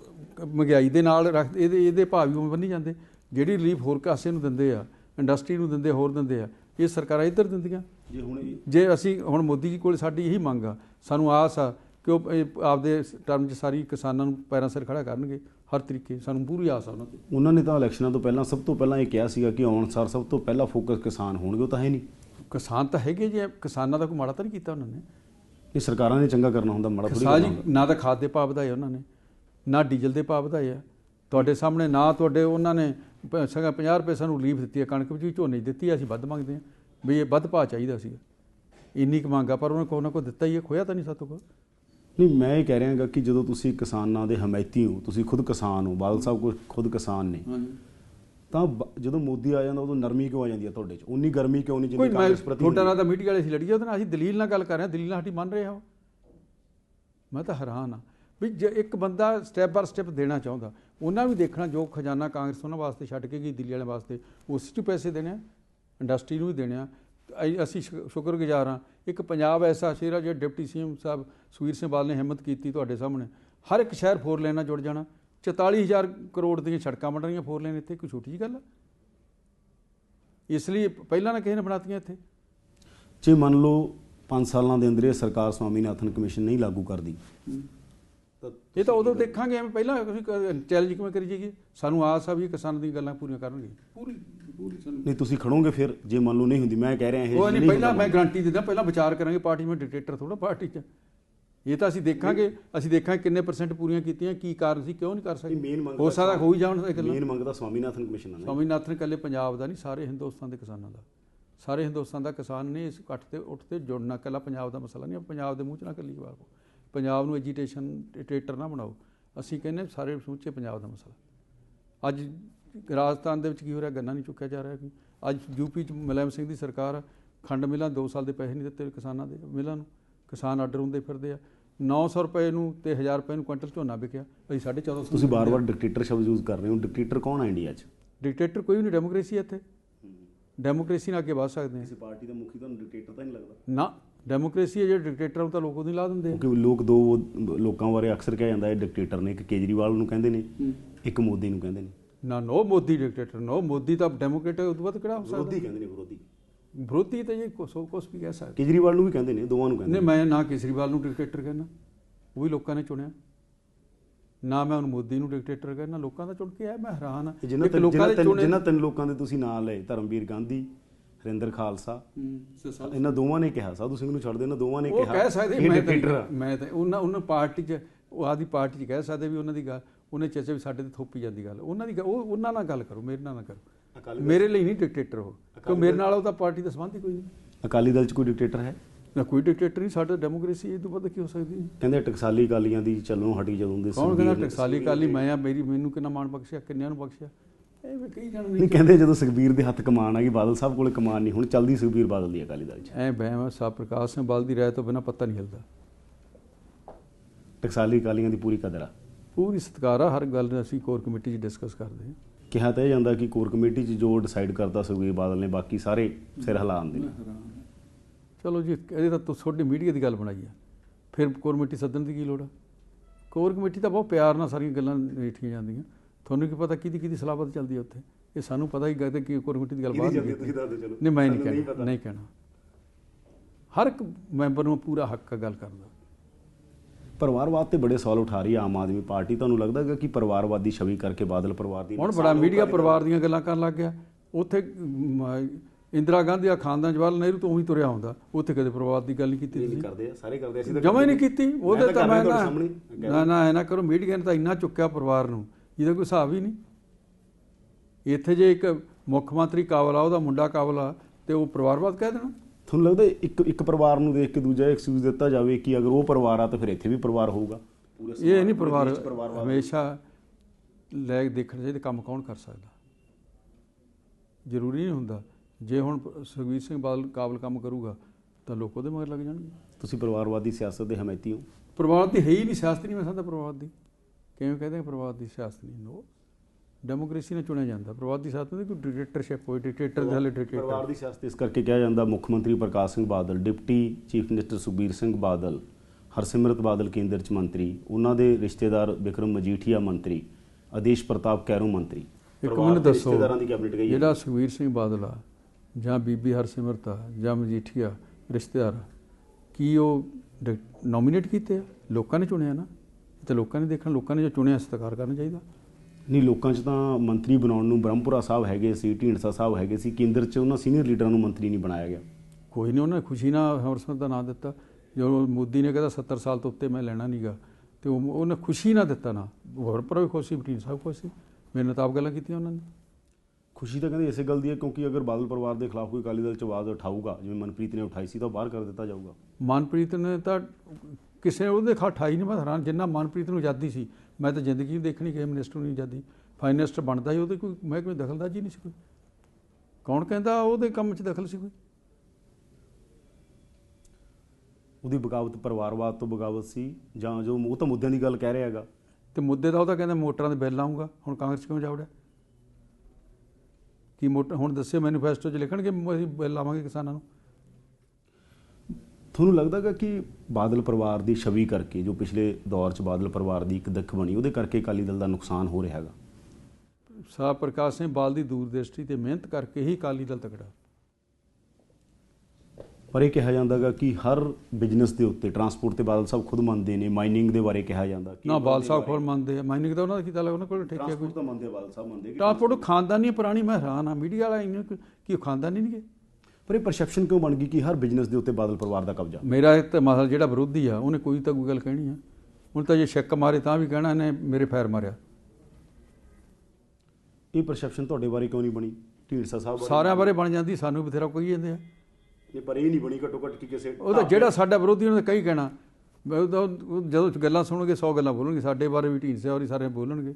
ਮਹਿੰਗਾਈ ਦੇ ਨਾਲ ਰੱਖ ਇਹਦੇ ਇਹਦੇ ਭਾਅ ਵੀ ਉਵੇਂ ਬੰਨੀ ਜਾਂਦੇ। ਜਿਹੜੀ ਰਿਲੀਫ ਹੋਰ ਕਾਸੇ ਨੂੰ ਦਿੰਦੇ ਆ ਇੰਡਸਟਰੀ ਨੂੰ ਦਿੰਦੇ ਹੋਰ ਦਿੰਦੇ ਆ ਇਹ ਸਰਕਾਰਾਂ ਇੱਧਰ ਦਿੰਦੀਆਂ। ਜੇ ਹੁਣ ਜੇ ਅਸੀਂ ਹੁਣ ਮੋਦੀ ਜੀ ਕੋਲ ਸਾਡੀ ਇਹੀ ਮੰਗ ਆ। ਸਾਨੂੰ ਆਸ ਆ ਕਿ ਉਹ ਆਪਦੇ ਟਰਮ 'ਚ ਸਾਰੀ ਕਿਸਾਨਾਂ ਨੂੰ ਪੈਰਾਂ ਸਿਰ ਖੜਾ ਕਰਨਗੇ? ਹਰ ਤਰੀਕੇ ਸਾਨੂੰ ਪੂਰੀ ਆਸ ਆ ਉਹਨਾਂ ਤੇ। ਉਹਨਾਂ ਨੇ ਤਾਂ ਇਲੈਕਸ਼ਨਾਂ ਤੋਂ ਪਹਿਲਾਂ ਸਭ ਤੋਂ ਪਹਿਲਾਂ ਇਹ ਕਿਹਾ ਸੀਗਾ ਕਿ ਆਉਣ ਸਾਰ ਸਭ ਤੋਂ ਪਹਿਲਾਂ ਫੋਕਸ ਕਿਸਾਨ ਹੋਣਗੇ ਉਹ ਤਾਂ ਹੈ ਨਹੀਂ। ਕਿਸਾਨ ਤਾਂ ਹੈਗੇ ਜੇ ਕਿਸਾਨਾਂ ਦਾ ਕੋਈ ਮਾੜਾ ਤਾਂ ਨਹੀਂ ਕੀਤਾ ਉਹਨਾਂ ਨੇ? ਇਹ ਸਰਕਾਰਾਂ ਨੇ ਚੰਗਾ ਕਰਨਾ ਹੁੰਦਾ ਮਾੜਾ ਥੋੜੀ ਕਿਸਾਨ ਕਰਨਾ ਜੀ ਹੁੰਦਾ। ਨਾ ਤਾਂ ਖਾਦ ਦੇ ਭਾਅ ਵਧਾਏ ਉਹਨਾਂ ਨੇ ਨਾ ਡੀਜ਼ਲ ਦੇ ਭਾਅ ਵਧਾਏ ਆ। ਤੁਹਾਡੇ ਸਾਹਮਣੇ ਨਾ ਤੁਹਾਡੇ ਉਹਨਾਂ ਨੇ ਸਗੋਂ 50 ਰੁਪਏ ਸਾਨੂੰ ਰਿਲੀਫ ਦਿੱਤੀ ਹੈ ਕਣਕ ਵਿੱਚ ਝੋਨੇ ਦਿੱਤੀ ਅਸੀਂ ਵੱਧ ਮੰਗਦੇ ਹਾਂ ਵੀ ਇਹ ਵੱਧ ਭਾਅ ਚਾਹੀਦਾ ਸੀ ਇੰਨੀ ਕੁ ਮੰਗ ਪਰ ਉਹਨੇ ਕੋਈ ਨਾ ਕੋਈ ਦਿੱਤਾ ਹੀ ਹੈ ਖੋਇਆ ਤਾਂ ਨਹੀਂ ਸਾਤੋਂ ਕੋਈ ਨਹੀਂ ਮੈਂ ਇਹ ਕਹਿ ਰਿਹਾ ਹਾਂ ਕਿ ਜਦੋਂ ਤੁਸੀਂ ਕਿਸਾਨਾਂ ਦੇ ਹਮਾਇਤੀ ਹੋ ਤੁਸੀਂ ਖੁਦ ਕਿਸਾਨ ਹੋ ਬਾਦਲ ਸਾਹਿਬ ਕੋਲ ਖੁਦ ਕਿਸਾਨ ਨੇ ਤਾਂ ਜਦੋਂ ਮੋਦੀ ਆ ਜਾਂਦਾ ਉਦੋਂ ਨਰਮੀ ਕਿਉਂ ਆ ਜਾਂਦੀ ਹੈ ਤੁਹਾਡੇ 'ਚ? ਉਨੀ ਗਰਮੀ ਕਿਉਂ ਨਹੀਂ ਜਿੰਨੀ ਕਾਂਗਰਸ ਪ੍ਰਤੀ ਤੁਹਾਡਾ ਨਾਲ ਤਾਂ ਮੀਡੀਆ ਵਾਲੇ ਸੀ ਲੜੀ ਉਹਦੇ ਨਾਲ ਅਸੀਂ ਦਲੀਲ ਨਾਲ ਗੱਲ ਕਰ ਰਹੇ ਹਾਂ ਦਲੀਲ ਨਾਲ ਸਾਡੀ ਮੰਨ ਰਹੇ ਹਾਂ। ਮੈਂ ਤਾਂ ਹੈਰਾਨ ਆ ਵੀ ਜੇ ਇੱਕ ਬੰਦਾ ਸਟੈਪ ਬਾਰ ਸਟੈਪ ਦੇਣਾ ਚਾਹੁੰਦਾ ਉਹਨਾਂ ਵੀ ਦੇਖਣਾ ਜੋ ਖਜ਼ਾਨਾ ਕਾਂਗਰਸ ਉਹਨਾਂ ਵਾਸਤੇ ਛੱਡ ਕੇ ਗਈ ਦਿੱਲੀ ਵਾਲਿਆਂ ਵਾਸਤੇ ਉਸ 'ਚ ਪੈਸੇ ਦੇਣੇ ਆ ਇੰਡਸਟਰੀ ਨੂੰ ਵੀ ਦੇਣੇ ਆ ਅਸੀਂ ਸ਼ੁ- ਸ਼ੁਕਰਗੁਜ਼ਾਰ ਹਾਂ। ਇੱਕ ਪੰਜਾਬ ਐਸਾ ਸ਼ਹਿਰ ਆ ਜਿਹੜਾ ਡਿਪਟੀ ਸੀਐਮ ਸਾਹਿਬ ਸੁਖਬੀਰ ਸਿੰਘ ਬਾਦਲ ਨੇ ਹਿੰਮਤ ਕੀਤੀ ਤੁਹਾਡੇ ਸਾਹਮਣੇ। ਹਰ ਇੱਕ ਸ਼ਹਿਰ ਫੋਰ ਲੈਣਾ ਜੁੜ ਜਾਣਾ। 44000 ਕਰੋੜ ਦੀਆਂ ਸੜਕਾਂ ਬਣ ਰਹੀਆਂ ਫੋਰ ਲੇਨ ਇੱਥੇ ਕੋਈ ਛੋਟੀ ਜਿਹੀ ਗੱਲ ਆ? ਇਸ ਲਈ ਪਹਿਲਾਂ ਨਾ ਕਿਸੇ ਨੇ ਬਣਾਤੀਆਂ ਇੱਥੇ। ਜੇ ਮੰਨ ਲਓ 5 ਸਾਲਾਂ ਦੇ ਅੰਦਰ ਇਹ ਸਰਕਾਰ ਸਵਾਮੀਨਾਥਨ ਕਮਿਸ਼ਨ ਨਹੀਂ ਲਾਗੂ ਕਰਦੀ ਤਾਂ ਇਹ ਤਾਂ ਉਦੋਂ ਦੇਖਾਂਗੇ ਐਵੇਂ ਪਹਿਲਾਂ ਅਸੀਂ ਚੈਲੰਜ ਕਿਵੇਂ ਕਰੀ ਜਾਈਏ? ਸਾਨੂੰ ਆਸ ਆ ਵੀ ਕਿਸਾਨ ਦੀਆਂ ਗੱਲਾਂ ਪੂਰੀਆਂ ਕਰਨਗੇ ਪੂਰੀ ਪੂਰੀ ਸਾਨੂੰ ਨਹੀਂ ਤੁਸੀਂ ਖੜੋਗੇ ਫਿਰ ਜੇ ਮੰਨ ਲਓ ਨਹੀਂ ਹੁੰਦੀ ਮੈਂ ਕਹਿ ਰਿਹਾ ਇਹ ਉਹ ਨਹੀਂ ਪਹਿਲਾਂ। ਮੈਂ ਗਾਰੰਟੀ ਦਿੰਦਾ ਪਹਿਲਾਂ ਵਿਚਾਰ ਕਰਾਂਗੇ ਪਾਰਟੀ ਵਿੱਚ ਡਿਕਟੇਟਰ ਥੋੜਾ ਪਾਰਟੀ 'ਚ। ਇਹ ਤਾਂ ਅਸੀਂ ਦੇਖਾਂਗੇ ਅਸੀਂ ਦੇਖਾਂਗੇ ਕਿੰਨੇ ਪਰਸੈਂਟ ਪੂਰੀਆਂ ਕੀਤੀਆਂ ਕੀ ਕਾਰਨ ਸੀ ਕਿਉਂ ਨਹੀਂ ਕਰ ਮੰਗ ਹੋ ਸਕਦਾ ਹੋ ਹੀ ਜਾਣ ਇਹ ਗੱਲਾਂ। ਮੇਨ ਮੰਗਦਾ ਸਵਾਮੀਨਾਥਨ ਕਮਿਸ਼ਨ ਆ ਨਾ ਸਵਾਮੀਨਾਥਨ ਇਕੱਲੇ ਪੰਜਾਬ ਦਾ ਨਹੀਂ ਸਾਰੇ ਹਿੰਦੁਸਤਾਨ ਦੇ ਕਿਸਾਨਾਂ ਦਾ। ਸਾਰੇ ਹਿੰਦੁਸਤਾਨ ਦਾ ਕਿਸਾਨ ਨੇ ਇਸ ਇਕੱਠ ਤੇ ਉੱਠ ਤੇ ਜੁੜਨਾ ਇਕੱਲਾ ਪੰਜਾਬ ਦਾ ਮਸਲਾ ਨਹੀਂ ਪੰਜਾਬ ਦੇ ਮੂੰਹ 'ਚ ਨਾ ਕੱਲੀ ਵਾਰ ਪੰਜਾਬ ਨੂੰ ਐਜੀਟੇਸ਼ਨ ਡਿਕਟੇਟਰ ਨਾ ਬਣਾਓ। ਅਸੀਂ ਕਹਿੰਦੇ ਸਾਰੇ ਸਮੁੱਚੇ ਪੰਜਾਬ ਦਾ ਮਸਲਾ। ਅੱਜ ਰਾਜਸਥਾਨ ਦੇ ਵਿੱਚ ਕੀ ਹੋ ਰਿਹਾ? ਗੰਨਾ ਨਹੀਂ ਚੁੱਕਿਆ ਜਾ ਰਿਹਾ ਕੋਈ ਅੱਜ ਯੂਪੀ 'ਚ ਮੁਲਾਇਮ ਸਿੰਘ ਦੀ ਸਰਕਾਰ ਖੰਡ ਮਿਲਾਂ 2 ਸਾਲ ਦੇ ਪੈਸੇ ਨਹੀਂ ਦਿੱਤੇ ਕਿਸਾਨਾਂ ਦੇ ਮਿਲਾਂ ਨੂੰ। ਕਿਸਾਨ ਆਰਡਰ ਹੁੰਦੇ ਫਿਰਦੇ ਆ। 900 ਰੁਪਏ ਨੂੰ ਤੇ 1000 ਰੁਪਏ ਨੂੰ ਕੁਇੰਟਲ ਝੋਨਾ ਵਿਕਿਆ। ਅਸੀਂ 1450 ਤੁਸੀਂ ਬਾਰ-ਬਾਰ ਡਿਕਟੇਟਰ ਸ਼ਬਦ ਯੂਜ਼ ਕਰ ਰਹੇ ਹੋ। ਡਿਕਟੇਟਰ ਕੌਣ ਹੈ ਇੰਡੀਆ 'ਚ? ਡਿਕਟੇਟਰ ਕੋਈ ਵੀ ਨਹੀਂ ਡੈਮੋਕ੍ਰੇਸੀ ਇੱਥੇ। ਡੈਮੋਕ੍ਰੇਸੀ ਨਾਲ ਅੱਗੇ ਵਧ ਸਕਦੇ ਹਾਂ ਕਿਸੇ ਪਾਰਟੀ ਦਾ ਮੁਖੀ ਤੁਹਾਨੂੰ ਡਿਕਟੇਟਰ ਤਾਂ ਨਹੀਂ ਲੱਗਦਾ। ਨਾ ਡੈਮੋਕ੍ਰੇਸੀ ਹੈ ਜਿਹੜੇ ਡਿਕਟੇਟਰ ਨੂੰ ਤਾਂ ਲੋਕ ਉਹਦੀ ਲਾ ਦਿੰਦੇ ਆ। ਕਿਉਂਕਿ ਲੋਕ ਦੋ ਲੋਕਾਂ ਬਾਰੇ ਅਕਸਰ ਕਿਹਾ ਜਾਂਦਾ ਹੈ ਡਿਕਟੇਟਰ ਨੇ ਇੱਕ ਕੇਜਰੀਵਾਲ ਨੂੰ ਕਹਿੰਦੇ ਨੇ ਇੱਕ ਮੋਦੀ ਨੂੰ ਕਹਿੰਦੇ ਨੇ। ਨਾ no Modi dictator no Modi ਤਾਂ ਡੈਮੋਕ੍ਰੇਟ ਹੈ, ਤੋਂ ਬਾਅਦ ਕਿਹੜਾ ਹੋ ਵਿਰੋਧੀ ਸਕਦਾ ਕਹਿੰਦੇ ਨੇ ਵਿਰੋਧੀ। ਵਿਰੋਧੀ ਤਾਂ ਇਹ ਕੁਛ ਕੁਛ ਵੀ ਕਹਿ ਸਕਦੇ। ਕੇਜਰੀਵਾਲ ਨੂੰ ਵੀ ਕਹਿੰਦੇ ਨੇ ਦੋਵਾਂ ਨੂੰ ਕਹਿੰਦੇ ਨਹੀਂ ਮੈਂ ਨਾ ਕੇਜਰੀਵਾਲ ਨੂੰ ਡਿਕਟੇਟਰ ਕਹਿੰਦਾ ਉਹ ਵੀ ਲੋਕਾਂ ਨੇ ਚੁਣਿਆ। ਨਾ ਮੈਂ ਉਹਨੂੰ ਮੋਦੀ ਨੂੰ ਡਿਕਟੇਟਰ ਕਹਿੰਦਾ ਲੋਕਾਂ ਦਾ ਚੁਣ ਕੇ ਆਇਆ ਮੈਂ ਹੈਰਾਨ ਆ ਜਿਨ੍ਹਾਂ ਤਿੰਨ ਜਿਨ੍ਹਾਂ ਤਿੰਨ ਲੋਕਾਂ ਦੇ ਤੁਸੀਂ ਨਾਂ ਲਏ ਧਰਮਵੀਰ ਗਾਂਧੀ ਹਰਿੰਦਰ ਖਾਲਸਾ। ਇਹਨਾਂ ਦੋਵਾਂ ਨੇ ਕਿਹਾ ਸਾਧੂ ਸਿੰਘ ਨੂੰ ਛੱਡ ਦੇ ਇਹਨਾਂ ਦੋਵਾਂ ਨੇ ਉਹ ਕਿਹਾ ਕਹਿ ਸਕਦੇ ਮੈਂ ਮੈਂ ਤਾਂ ਉਹਨਾਂ ਉਹਨਾਂ ਪਾਰਟੀ 'ਚ ਉਹ ਆਦੀ ਪਾਰਟੀ 'ਚ ਕਹਿ ਸਕਦੇ ਵੀ ਉਹਨਾਂ ਦੀ ਗੱਲ ਉਹਨੇ ਚਾਚਾ ਵੀ ਸਾਡੇ ਤੇ ਥੋਪੀ ਜਾਂਦੀ ਗੱਲ। ਉਹਨਾਂ ਦੀ ਉਹ ਉਹਨਾਂ ਨਾਲ ਗੱਲ ਕਰੋ ਮੇਰੇ ਨਾਲ ਨਾ ਕਰੋ। ਮੇਰੇ ਲਈ ਨਹੀਂ ਡਿਕਟੇਟਰ ਉਹ। ਕਿਉਂ ਮੇਰੇ ਨਾਲ ਉਹਦਾ ਪਾਰਟੀ ਦਾ ਸੰਬੰਧ ਹੀ ਕੋਈ ਨਹੀਂ। ਅਕਾਲੀ ਦਲ 'ਚ ਕੋਈ ਡਿਕਟੇਟਰ ਹੈ? ਨਾ ਕੋਈ ਡਿਕਟੇਟਰ ਨਹੀਂ। ਸਾਡਾ ਡੈਮੋਕ੍ਰੇਸੀ ਇਹ ਤੋਂ ਵੱਧ ਕੀ ਹੋ ਸਕਦੀ ਹੈ? ਕਹਿੰਦੇ ਟਕਸਾਲੀ ਅਕਾਲੀਆਂ ਦੀ ਚੱਲਣੋਂ ਹਟੀ ਜਦੋਂ ਦੇ ਕੌਣ ਕਹਿੰਦਾ ਟਕਸਾਲੀ ਕਾਲੀ ਮੈਂ ਆ ਮੇਰੀ ਮੈਨੂੰ ਕਿੰਨਾ ਮਾਣ ਬਖਸ਼ਿਆ ਕਿੰਨਿਆਂ ਨੂੰ ਬਖਸ਼ਿਆ? ਇਹ ਵੀ ਕਈ ਜਾਣ ਨਹੀਂ ਕਹਿੰਦੇ ਜਦੋਂ ਸੁਖਬੀਰ ਦੇ ਹੱਥ ਕਮਾਨ ਆ ਗਈ ਬਾਦਲ ਸਾਹਿਬ ਕੋਲੇ ਕਮਾਨ ਨਹੀਂ। ਹੁਣ ਚੱਲਦੀ ਸੁਖਬੀਰ ਬਾਦਲ ਦੀ ਅਕਾਲੀ ਦਲ 'ਚ। ਐ ਬਹਿਮ ਸਾ ਪ੍ਰਕਾਸ਼ ਸਿੰਘ ਬਲ ਦੀ ਰਾਏ ਤੋਂ ਬਿਨਾ ਪਤਾ ਨਹੀਂ ਹਿਲਦਾ। ਟਕਸਾਲੀ ਅਕਾਲੀਆਂ ਦੀ ਪੂਰੀ ਕਦਰ ਆ। ਪੂਰੀ ਸਤਿਕਾਰ ਆ ਹਰ ਗੱਲ ਅਸੀਂ ਕੋਰ ਕਮੇਟੀ 'ਚ ਡਿਸਕਸ ਕਰਦੇ ਹਾਂ। ਕਿਹਾ ਤਾਂ ਇਹ ਜਾਂਦਾ ਕਿ ਕੋਰ ਕਮੇਟੀ 'ਚ ਜੋ ਡਿਸਾਈਡ ਕਰਦਾ ਸੁਖਬੀਰ ਬਾਦਲ ਨੇ ਬਾਕੀ ਸਾਰੇ ਸਿਰ ਹਿਲਾਉਂਦੇ ਨੇ। ਚਲੋ ਜੀ ਇਹਦੇ ਤਾਂ ਤੁਸੀਂ ਤੁਹਾਡੀ ਮੀਡੀਆ ਦੀ ਗੱਲ ਬਣਾਈ ਆ। ਫਿਰ ਕੋਰ ਕਮੇਟੀ ਸੱਦਣ ਦੀ ਕੀ ਲੋੜ ਆ? ਕੋਰ ਕਮੇਟੀ ਤਾਂ ਬਹੁਤ ਪਿਆਰ ਨਾਲ ਸਾਰੀਆਂ ਗੱਲਾਂ ਨੇਠੀਆਂ ਜਾਂਦੀਆਂ। ਤੁਹਾਨੂੰ ਕੀ ਪਤਾ ਕਿਹਦੀ ਕਿਹਦੀ ਸਲਾਹਬਤ ਚੱਲਦੀ ਆ ਉੱਥੇ? ਇਹ ਸਾਨੂੰ ਪਤਾ ਹੀ ਗਏ ਕਿ ਕੋਰ ਕਮੇਟੀ ਦੀ ਗੱਲ ਚਲੋ। ਨਹੀਂ ਮੈਂ ਨਹੀਂ ਕਹਿਣਾ ਨਹੀਂ ਕਹਿਣਾ। ਹਰ ਇੱਕ ਮੈਂਬਰ ਨੂੰ ਪੂਰਾ ਹੱਕ ਆ ਗੱਲ ਕਰਨ ਦਾ। ਪਰਿਵਾਰਵਾਦ ਤੇ ਬੜੇ ਸਵਾਲ ਉਠਾ ਰਹੀ ਹੈ ਆਮ ਆਦਮੀ ਪਾਰਟੀ ਤੁਹਾਨੂੰ ਲੱਗਦਾ ਹੈਗਾ ਕਿ ਪਰਿਵਾਰਵਾਦੀ ਛਵੀ ਕਰਕੇ ਬਾਦਲ ਪਰਿਵਾਰ ਦੀ ਹੁਣ ਬੜਾ ਮੀਡੀਆ? ਪਰਿਵਾਰ ਦੀਆਂ ਗੱਲਾਂ ਕਰਨ ਲੱਗ ਗਿਆ। ਉੱਥੇ ਇੰਦਰਾ ਗਾਂਧੀ ਆ ਖਾਨਦਾਨ ਜਵਾਹਰ ਨਹਿਰੂ ਤੋਂ ਉਹੀ ਤੁਰਿਆ ਹੁੰਦਾ ਉੱਥੇ ਕਦੇ ਪਰਿਵਾਰ ਦੀ ਗੱਲ ਨਹੀਂ ਕੀਤੀ ਨਹੀਂ ਤੁਸੀਂ? ਕਰਦੇ ਆ, ਸਾਰੇ ਕਰਦੇ ਅਸੀਂ ਤਾਂ ਜਮਾ ਹੀ ਨਹੀਂ ਕੀਤੀ। ਉਹਦੇ ਤਾਂ ਮੈਂ ਨਾ। ਨਾ ਨਾ ਐ ਨਾ ਕਰੋ ਮੀਡੀਆ ਨੇ ਤਾਂ ਇੰਨਾ ਚੁੱਕਿਆ ਪਰਿਵਾਰ ਨੂੰ ਜਿਹਦਾ ਕੋਈ ਹਿਸਾਬ ਹੀ ਨਹੀਂ। ਇੱਥੇ ਜੇ ਇੱਕ ਮੁੱਖ ਮੰਤਰੀ ਕਾਬਲ ਆ ਉਹਦਾ ਮੁੰਡਾ ਕਾਬਲ ਆ ਤੇ ਉਹ ਪਰਿਵਾਰਵਾਦ ਕਹਿ ਦੇਣਾ। ਤੁਹਾਨੂੰ ਲੱਗਦਾ ਇੱਕ ਇੱਕ ਪਰਿਵਾਰ ਨੂੰ ਦੇਖ ਕੇ ਦੂਜਾ ਐਕਸਕਿਊਜ਼ ਦਿੱਤਾ ਜਾਵੇ ਕਿ ਅਗਰ ਉਹ ਪਰਿਵਾਰ ਆ ਤਾਂ ਫਿਰ ਇੱਥੇ ਵੀ ਪਰਿਵਾਰ ਹੋਊਗਾ? ਇਹ ਨਹੀਂ ਪੂਰੇ ਪਰਿਵਾਰ ਹਮੇਸ਼ਾ ਲੈ ਕੇ ਦੇਖਣਾ ਚਾਹੀਦਾ ਕੰਮ ਕੌਣ ਕਰ ਸਕਦਾ? ਜ਼ਰੂਰੀ ਨਹੀਂ ਹੁੰਦਾ। ਜੇ ਹੁਣ ਸੁਖਬੀਰ ਸਿੰਘ ਬਾਦਲ ਕਾਬਲ ਕੰਮ ਕਰੂਗਾ ਤਾਂ ਲੋਕ ਉਹਦੇ ਮਗਰ ਲੱਗ ਜਾਣਗੇ। ਤੁਸੀਂ ਪਰਿਵਾਰਵਾਦੀ ਸਿਆਸਤ ਦੇ ਹਮਾਇਤੀ ਹੋ? ਪਰਿਵਾਰ ਦੀ ਹੈ ਹੀ ਨਹੀਂ ਸਿਆਸਤ ਨਹੀਂ ਮੈਂ ਸਮਝਦਾ ਪਰਿਵਾਰ ਦੀ। ਕਿਵੇਂ ਕਹਿੰਦੇ ਪਰਿਵਾਰ ਦੀ ਸਿਆਸਤ ਨਹੀਂ? ਨੋ। ਡੈਮੋਕ੍ਰੇਸੀ ਨਾਲ ਚੁਣਿਆ ਜਾਂਦਾ। ਪਰਿਵਾਰ ਦੀ ਸਿਆਸਤ ਨਹੀਂ ਕੋਈ ਡਿਕਟੇਟਰਸ਼ਿਪ ਹੋਈ ਡਿਕਟੇਟਰ ਦੇ ਹਲੇ ਪਰਿਵਾਰ ਡਿਕਟੇਟਰ ਦੀ ਸਿਆਸਤ ਇਸ ਕਰਕੇ ਕਿਹਾ ਜਾਂਦਾ ਮੁੱਖ ਮੰਤਰੀ Parkash Singh Badal deputy chief minister Sukhbir Singh Badal Harsimrat Badal ਕੇਂਦਰ ਚ ਮੰਤਰੀ ਉਹਨਾਂ ਦੇ ਰਿਸ਼ਤੇਦਾਰ ਵਿਕਰਮ ਮਜੀਠੀਆ ਮੰਤਰੀ ਆਦੇਸ਼ ਪ੍ਰਤਾਪ ਕੈਰੋਂ ਮੰਤਰੀ। ਇੱਕ ਪਰਿਵਾਰ ਮੈਨੂੰ ਦੱਸੋ ਰਿਸ਼ਤੇਦਾਰਾਂ ਦੀ ਕੈਬਨਿਟ ਗਈ ਹੈ। ਜਿਹੜਾ ਸੁਖਬੀਰ ਸਿੰਘ ਬਾਦਲ ਆ ਜਾਂ ਬੀਬੀ ਹਰਸਿਮਰਤ ਆ ਜਾਂ ਮਜੀਠੀਆ ਰਿਸ਼ਤੇਦਾਰ ਕੀ ਉਹ ਨੋਮੀਨੇਟ ਕੀਤੇ ਆ? ਲੋਕਾਂ ਨੇ ਚੁਣਿਆ ਨਾ? ਤਾਂ ਲੋਕਾਂ ਨੇ ਦੇਖਣਾ ਲੋਕਾਂ ਨੇ ਜੋ ਚੁਣਿਆ ਸਤਿਕਾਰ ਕਰਨਾ ਚਾਹੀਦਾ। ਨਹੀਂ ਲੋਕਾਂ 'ਚ ਤਾਂ ਮੰਤਰੀ ਬਣਾਉਣ ਨੂੰ ਬ੍ਰਹਮਪੁਰਾ ਸਾਹਿਬ ਹੈਗੇ ਸੀ ਢੀਂਡਸਾ ਸਾਹਿਬ ਹੈਗੇ ਸੀ ਕੇਂਦਰ 'ਚ ਉਹਨਾਂ ਸੀਨੀਅਰ ਲੀਡਰਾਂ ਨੂੰ ਮੰਤਰੀ ਨਹੀਂ ਬਣਾਇਆ ਗਿਆ। ਕੋਈ ਨਹੀਂ ਉਹਨੇ ਖੁਸ਼ੀ ਨਾਲ ਹਰਸਿਮਰਤ ਦਾ ਨਾਂ ਦਿੱਤਾ। ਜਦੋਂ ਮੋਦੀ ਨੇ ਕਹਿੰਦਾ 70 ਸਾਲ ਤੋਂ ਉੱਤੇ ਮੈਂ ਲੈਣਾ ਨਹੀਂਗਾ ਤੇ ਉਹ- ਉਹਨੇ ਖੁਸ਼ੀ ਨਾਲ ਦਿੱਤਾ ਨਾ। ਹੋਰ ਪਰ ਵੀ ਖੁਸ਼ੀ ਬਟੀਨ ਸਾਹਿਬ ਖੁਸ਼ ਸੀ। ਮੇਰੇ ਨਾਲ ਤਾਂ ਆਪ ਗੱਲਾਂ ਕੀਤੀਆਂ ਉਹਨਾਂ ਨੇ। ਖੁਸ਼ੀ ਤਾਂ ਕਹਿੰਦੇ ਇਸੇ ਗੱਲ ਦੀ ਹੈ ਕਿਉਂਕਿ ਅਗਰ ਬਾਦਲ ਪਰਿਵਾਰ ਦੇ ਖਿਲਾਫ ਕੋਈ ਅਕਾਲੀ ਦਲ 'ਚ ਆਵਾਜ਼ ਉਠਾਊਗਾ ਜਿਵੇਂ ਮਨਪ੍ਰੀਤ ਨੇ ਉਠਾਈ ਸੀ ਤਾਂ ਬਾਹਰ ਕਰ ਦਿੱਤਾ ਜਾਊਗਾ। ਮਨਪ੍ਰੀਤ ਨੇ ਤਾਂ ਕਿਸੇ ਉਹਦੇ ਖਾ ਠਾਈ ਨਹੀਂ ਮੈਂ ਹੈਰਾਨ ਜਿੰਨਾ ਮਨਪ੍ਰੀਤ ਨੂੰ ਆਜ਼ਾਦੀ ਸੀ ਮੈਂ ਤਾਂ ਜ਼ਿੰਦਗੀ ਦੇਖਣੀ ਕਿਸੇ ਮਿਨਿਸਟਰ ਨੂੰ ਨਹੀਂ ਆਜ਼ਾਦੀ ਫਾਈਨ ਮਿਨਿਸਟਰ ਬਣਦਾ ਸੀ ਉਹਦੇ ਕੋਈ ਮੈਂ ਕੋਈ ਦਖਲਅੰਦਾਜ਼ੀ ਨਹੀਂ ਸੀ ਕੋਈ। ਕੌਣ ਕਹਿੰਦਾ ਉਹਦੇ ਕੰਮ 'ਚ ਦਖਲ ਸੀ ਕੋਈ? ਉਹਦੀ ਬਗਾਵਤ ਪਰਿਵਾਰਵਾਦ ਤੋਂ ਬਗਾਵਤ ਸੀ ਜਾਂ ਜੋ ਉਹ ਤਾਂ ਮੁੱਦਿਆਂ ਦੀ ਗੱਲ ਕਹਿ ਰਿਹਾ ਹੈਗਾ। ਤੇ ਮੁੱਦੇ ਦਾ ਉਹ ਤਾਂ ਕਹਿੰਦਾ ਮੋਟਰਾਂ ਦੇ ਬਿੱਲ ਆਉਂਗਾ ਹੁਣ ਕਾਂਗਰਸ ਕਿਉਂ ਜਾਵੜਿਆ? ਕੀ ਮੋਟਰ ਹੁਣ ਦੱਸਿਓ ਮੈਨੀਫੈਸਟੋ 'ਚ ਲਿਖਣਗੇ ਅਸੀਂ ਬਿੱਲ ਲਾਵਾਂਗੇ ਕਿਸਾਨਾਂ ਨੂੰ। ਤੁਹਾਨੂੰ ਲੱਗਦਾਗਾ ਕਿ ਬਾਦਲ ਪਰਿਵਾਰ ਦੀ ਛਵੀ ਕਰਕੇ ਜੋ ਪਿਛਲੇ ਦੌਰ 'ਚ ਬਾਦਲ ਪਰਿਵਾਰ ਦੀ ਇੱਕ ਦਿੱਖ ਬਣੀ ਉਹਦੇ ਕਰਕੇ ਅਕਾਲੀ ਦਲ ਦਾ ਨੁਕਸਾਨ ਹੋ ਰਿਹਾ ਹੈਗਾ ਸਾਹ ਪ੍ਰਕਾਸ਼ ਸਿੰਘ ਬਾਲ ਦੀ ਦੂਰਦ੍ਰਿਸ਼ਟੀ ਤੇ ਮਿਹਨਤ ਕਰਕੇ ਹੀ ਅਕਾਲੀ ਦਲ ਤਕੜਾ। ਪਰ ਇਹ ਕਿਹਾ ਜਾਂਦਾਗਾ ਕਿ ਹਰ ਬਿਜ਼ਨਸ ਦੇ ਉੱਤੇ ਟਰਾਂਸਪੋਰਟ ਤੇ ਬਾਦਲ ਸਾਹਿਬ ਖੁਦ ਮੰਨਦੇ ਨੇ ਮਾਈਨਿੰਗ ਦੇ ਬਾਰੇ ਕਿਹਾ ਜਾਂਦਾ ਨਾ ਬਾਲ ਸਾਹਿਬ ਕੋਲ ਮੰਨਦੇ ਆ। ਮਾਈਨਿੰਗ ਦਾ ਉਹਨਾਂ ਦਾ ਕੀ ਤਾਲਾ ਉਹਨਾਂ ਕੋਲ ਠੇਕਿਆ ਕੋਈ? ਟਰਾਂਸਪੋਰਟ ਤਾਂ ਮੰਨਦੇ ਬਾਦਲ ਸਾਹਿਬ ਮੰਨਦੇ ਕਿ ਟਰਾਂਸਪੋਰਟ ਖਾਨਦਾਨੀ ਪੁਰਾਣੀ ਮੈਂ ਹੈਰਾਨ ਆ। ਮੀਡੀਆ ਵਾਲਾ ਇੰਨੇ ਕੁ- ਕੀ ਉਹ ਖਾਨਦਾਨੀ ਨਹੀਂ ਗੇ? ਪਰ ਇਹ ਪਰਸੈਪਸ਼ਨ ਕਿਉਂ ਬਣ ਗਈ ਕਿ ਹਰ ਬਿਜ਼ਨਸ ਦੇ ਉੱਤੇ ਬਾਦਲ ਪਰਿਵਾਰ ਦਾ ਕਬਜ਼ਾ? ਮੇਰਾ ਇੱਕ ਤਾਂ ਮਸਲ ਜਿਹੜਾ ਵਿਰੋਧੀ ਆ ਉਹਨੇ ਕੋਈ ਤਾਂ ਕੋਈ ਗੱਲ ਕਹਿਣੀ ਆ। ਹੁਣ ਤਾਂ ਜੇ ਸ਼ੱਕ ਮਾਰੇ ਤਾਂ ਵੀ ਕਹਿਣਾ ਇਹਨੇ ਮੇਰੇ ਫੈਰ ਮਾਰਿਆ। ਇਹ ਪਰਸੈਪਸ਼ਨ ਤੁਹਾਡੇ ਬਾਰੇ ਕਿਉਂ ਨਹੀਂ ਬਣੀ? ਢੀਂਡਸਾ ਸਾਹਿਬ ਬਾਰੇ? ਸਾਰਿਆਂ ਬਾਰੇ ਬਣ ਜਾਂਦੀ ਸਾਨੂੰ ਬਥੇਰਾ ਕੋਈ ਜਾਂਦੇ ਆ। ਨਹੀਂ ਪਰ ਇਹ ਨਹੀਂ ਬਣੀ ਘੱਟੋ ਘੱਟ ਕਿ ਕਿਸੇ ਉਹ ਤਾਂ ਜਿਹੜਾ ਸਾਡਾ ਵਿਰੋਧੀ ਉਹਨੇ ਕਈ ਕਹਿਣਾ। ਮੈਂ ਉਹਦਾ ਉਹ ਜਦੋਂ ਗੱਲਾਂ ਸੁਣੋਗੇ 100 ਗੱਲਾਂ ਬੋਲਣਗੇ ਸਾਡੇ ਬਾਰੇ ਵੀ ਢੀਂਸੇ ਔਰ ਸਾਰੇ ਬੋਲਣਗੇ।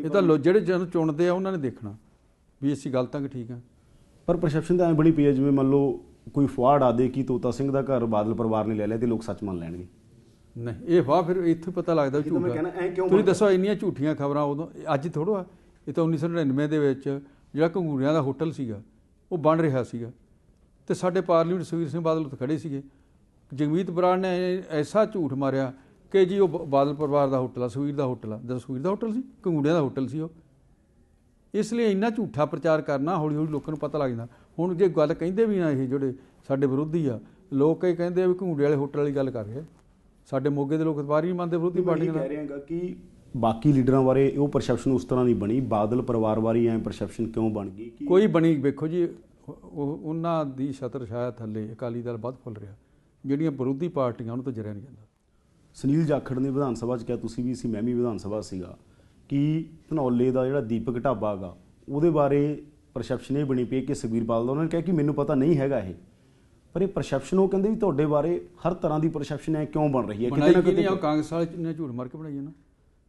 ਇਹ ਤਾਂ ਲੋ- ਜਿਹੜੇ ਜਨ ਚੁਣਦੇ ਆ ਉਹਨਾਂ ਨੇ ਦੇਖਣਾ। ਵੀ ਅਸੀਂ ਗੱਲ ਤਾਂ ਕਿ ਠੀਕ ਆ। ਪਰ ਪਰਸੈਪਸ਼ਨ ਤਾਂ ਐ ਬਣੀ ਪਈ ਹੈ ਜਿਵੇਂ ਮੰਨ ਲਓ ਕੋਈ ਫੁਆੜ ਆਦੇ ਕਿ ਤੋਤਾ ਸਿੰਘ ਦਾ ਘਰ ਬਾਦਲ ਪਰਿਵਾਰ ਨੇ ਲੈ ਲਿਆ ਤੇ ਲੋਕ ਸੱਚ ਮੰਨ ਲੈਣਗੇ। ਨਹੀਂ ਇਹ ਵਾਹ ਫਿਰ ਇੱਥੇ ਪਤਾ ਲੱਗਦਾ ਮੈਂ ਝੂਠ ਐਂ ਕਿਉਂ ਤੁਸੀਂ? ਦੱਸੋ ਇੰਨੀਆਂ ਝੂਠੀਆਂ ਖਬਰਾਂ ਉਦੋਂ ਅੱਜ ਥੋੜਾ ਇਹ ਤਾਂ 1999 ਦੇ ਵਿੱਚ ਜਿਹੜਾ ਘੰਗੂਰਿਆਂ ਦਾ ਹੋਟਲ ਸੀਗਾ ਉਹ ਬਣ ਰਿਹਾ ਸੀਗਾ। ਤੇ ਸਾਡੇ ਪਾਰਲੀਮੈਂਟ ਸੁਖਬੀਰ ਸਿੰਘ ਬਾਦਲ ਉੱਥੇ ਖੜੇ ਸੀਗੇ। ਜਗਮੀਤ ਬਰਾੜ ਨੇ ਐਸਾ ਝੂਠ ਮਾਰਿਆ ਕਿ ਜੀ ਉਹ ਬਾਦਲ ਪਰਿਵਾਰ ਦਾ ਹੋਟਲ ਆ ਸੁਖਬੀਰ ਦਾ ਹੋਟਲ ਆ। ਜਦੋਂ ਸੁਖਬੀਰ ਦਾ ਹੋਟਲ ਸੀ ਘੰਗੂਰਿਆਂ ਦਾ ਹੋਟਲ ਸੀ ਉਹ। ਇਸ ਲਈ ਇੰਨਾ ਝੂਠਾ ਪ੍ਰਚਾਰ ਕਰਨਾ ਹੌਲੀ ਹੌਲੀ ਲੋਕਾਂ ਨੂੰ ਪਤਾ ਲੱਗ ਜਾਂਦਾ। ਹੁਣ ਜੇ ਗੱਲ ਕਹਿੰਦੇ ਵੀ ਨਾ ਇਹ ਜਿਹੜੇ ਸਾਡੇ ਵਿਰੋਧੀ ਆ ਲੋਕ ਇਹ ਕਹਿੰਦੇ ਆ ਵੀ ਘੰਗੂੜੇ ਵਾਲੇ ਹੋਟਲ ਵਾਲੀ ਗੱਲ ਕਰ ਰਹੇ ਆ। ਸਾਡੇ ਮੋਗੇ ਦੇ ਲੋਕ ਇਤਬਾਰ ਹੀ ਨਹੀਂ ਮੰਨਦੇ ਵਿਰੋਧੀ ਇਹ ਦਾ ਕਹਿ ਰਿਹਾ ਹਾਂ ਕਿ ਬਾਕੀ ਲੀਡਰਾਂ ਬਾਰੇ ਉਹ ਪਰਸੈਪਸ਼ਨ ਉਸ ਤਰ੍ਹਾਂ ਨਹੀਂ ਬਣੀ ਬਾਦਲ ਪਰਿਵਾਰ ਬਾਰੇ ਐ ਪਰਸੈਪਸ਼ਨ ਕਿਉਂ ਬਣ ਗਈ ਕਿ ਕੋਈ ਬਣੀ ਵੇਖੋ ਜੀ ਉਹ- ਉਹ- ਉਹਨਾਂ ਦੀ ਛਤਰ ਛਾਇਆ ਥੱਲੇ ਅਕਾਲੀ ਦਲ ਵੱਧ ਫੁੱਲ ਰਿਹਾ। ਜਿਹੜੀਆਂ ਵਿਰੋਧੀ ਪਾਰਟੀਆਂ ਉਹਨੂੰ ਤਾਂ ਜਰਿਆ ਨਹੀਂ ਜਾਂਦਾ। ਸੁਨੀਲ ਜਾਖੜ ਨੇ ਵਿਧਾਨ ਸਭਾ 'ਚ ਕਿਹਾ ਤੁਸੀਂ ਵੀ ਸੀ ਮੈਂ ਵੀ ਵਿਧਾਨ ਸਭਾ ਸੀਗਾ। ਕਿ ਧਨੌਲੇ ਦਾ ਜਿਹੜਾ ਦੀਪਕ ਢਾਬਾ ਗਾ ਉਹਦੇ ਬਾਰੇ ਪਰਸੈਪਸ਼ਨ ਇਹ ਬਣੀ ਪਈ ਕਿ ਸੁਖਬੀਰ ਬਾਦਲ ਦਾ। ਉਹਨਾਂ ਨੇ ਕਿਹਾ ਕਿ ਮੈਨੂੰ ਪਤਾ ਨਹੀਂ ਹੈਗਾ ਇਹ। ਪਰ ਇਹ ਪਰਸੈਪਸ਼ਨ ਉਹ ਕਹਿੰਦੇ ਵੀ ਤੁਹਾਡੇ ਬਾਰੇ ਹਰ ਤਰ੍ਹਾਂ ਦੀ ਪਰਸੈਪਸ਼ਨ ਹੈ ਕਿਉਂ ਬਣ ਰਹੀ ਹੈ? ਬਣਾਈ ਕਿ ਨਹੀਂ ਉਹ ਕਾਂਗਰਸ ਵਾਲੇ ਨੇ ਝੂਠ ਮਾਰ ਕੇ ਬਣਾਈ ਹੈ ਨਾ।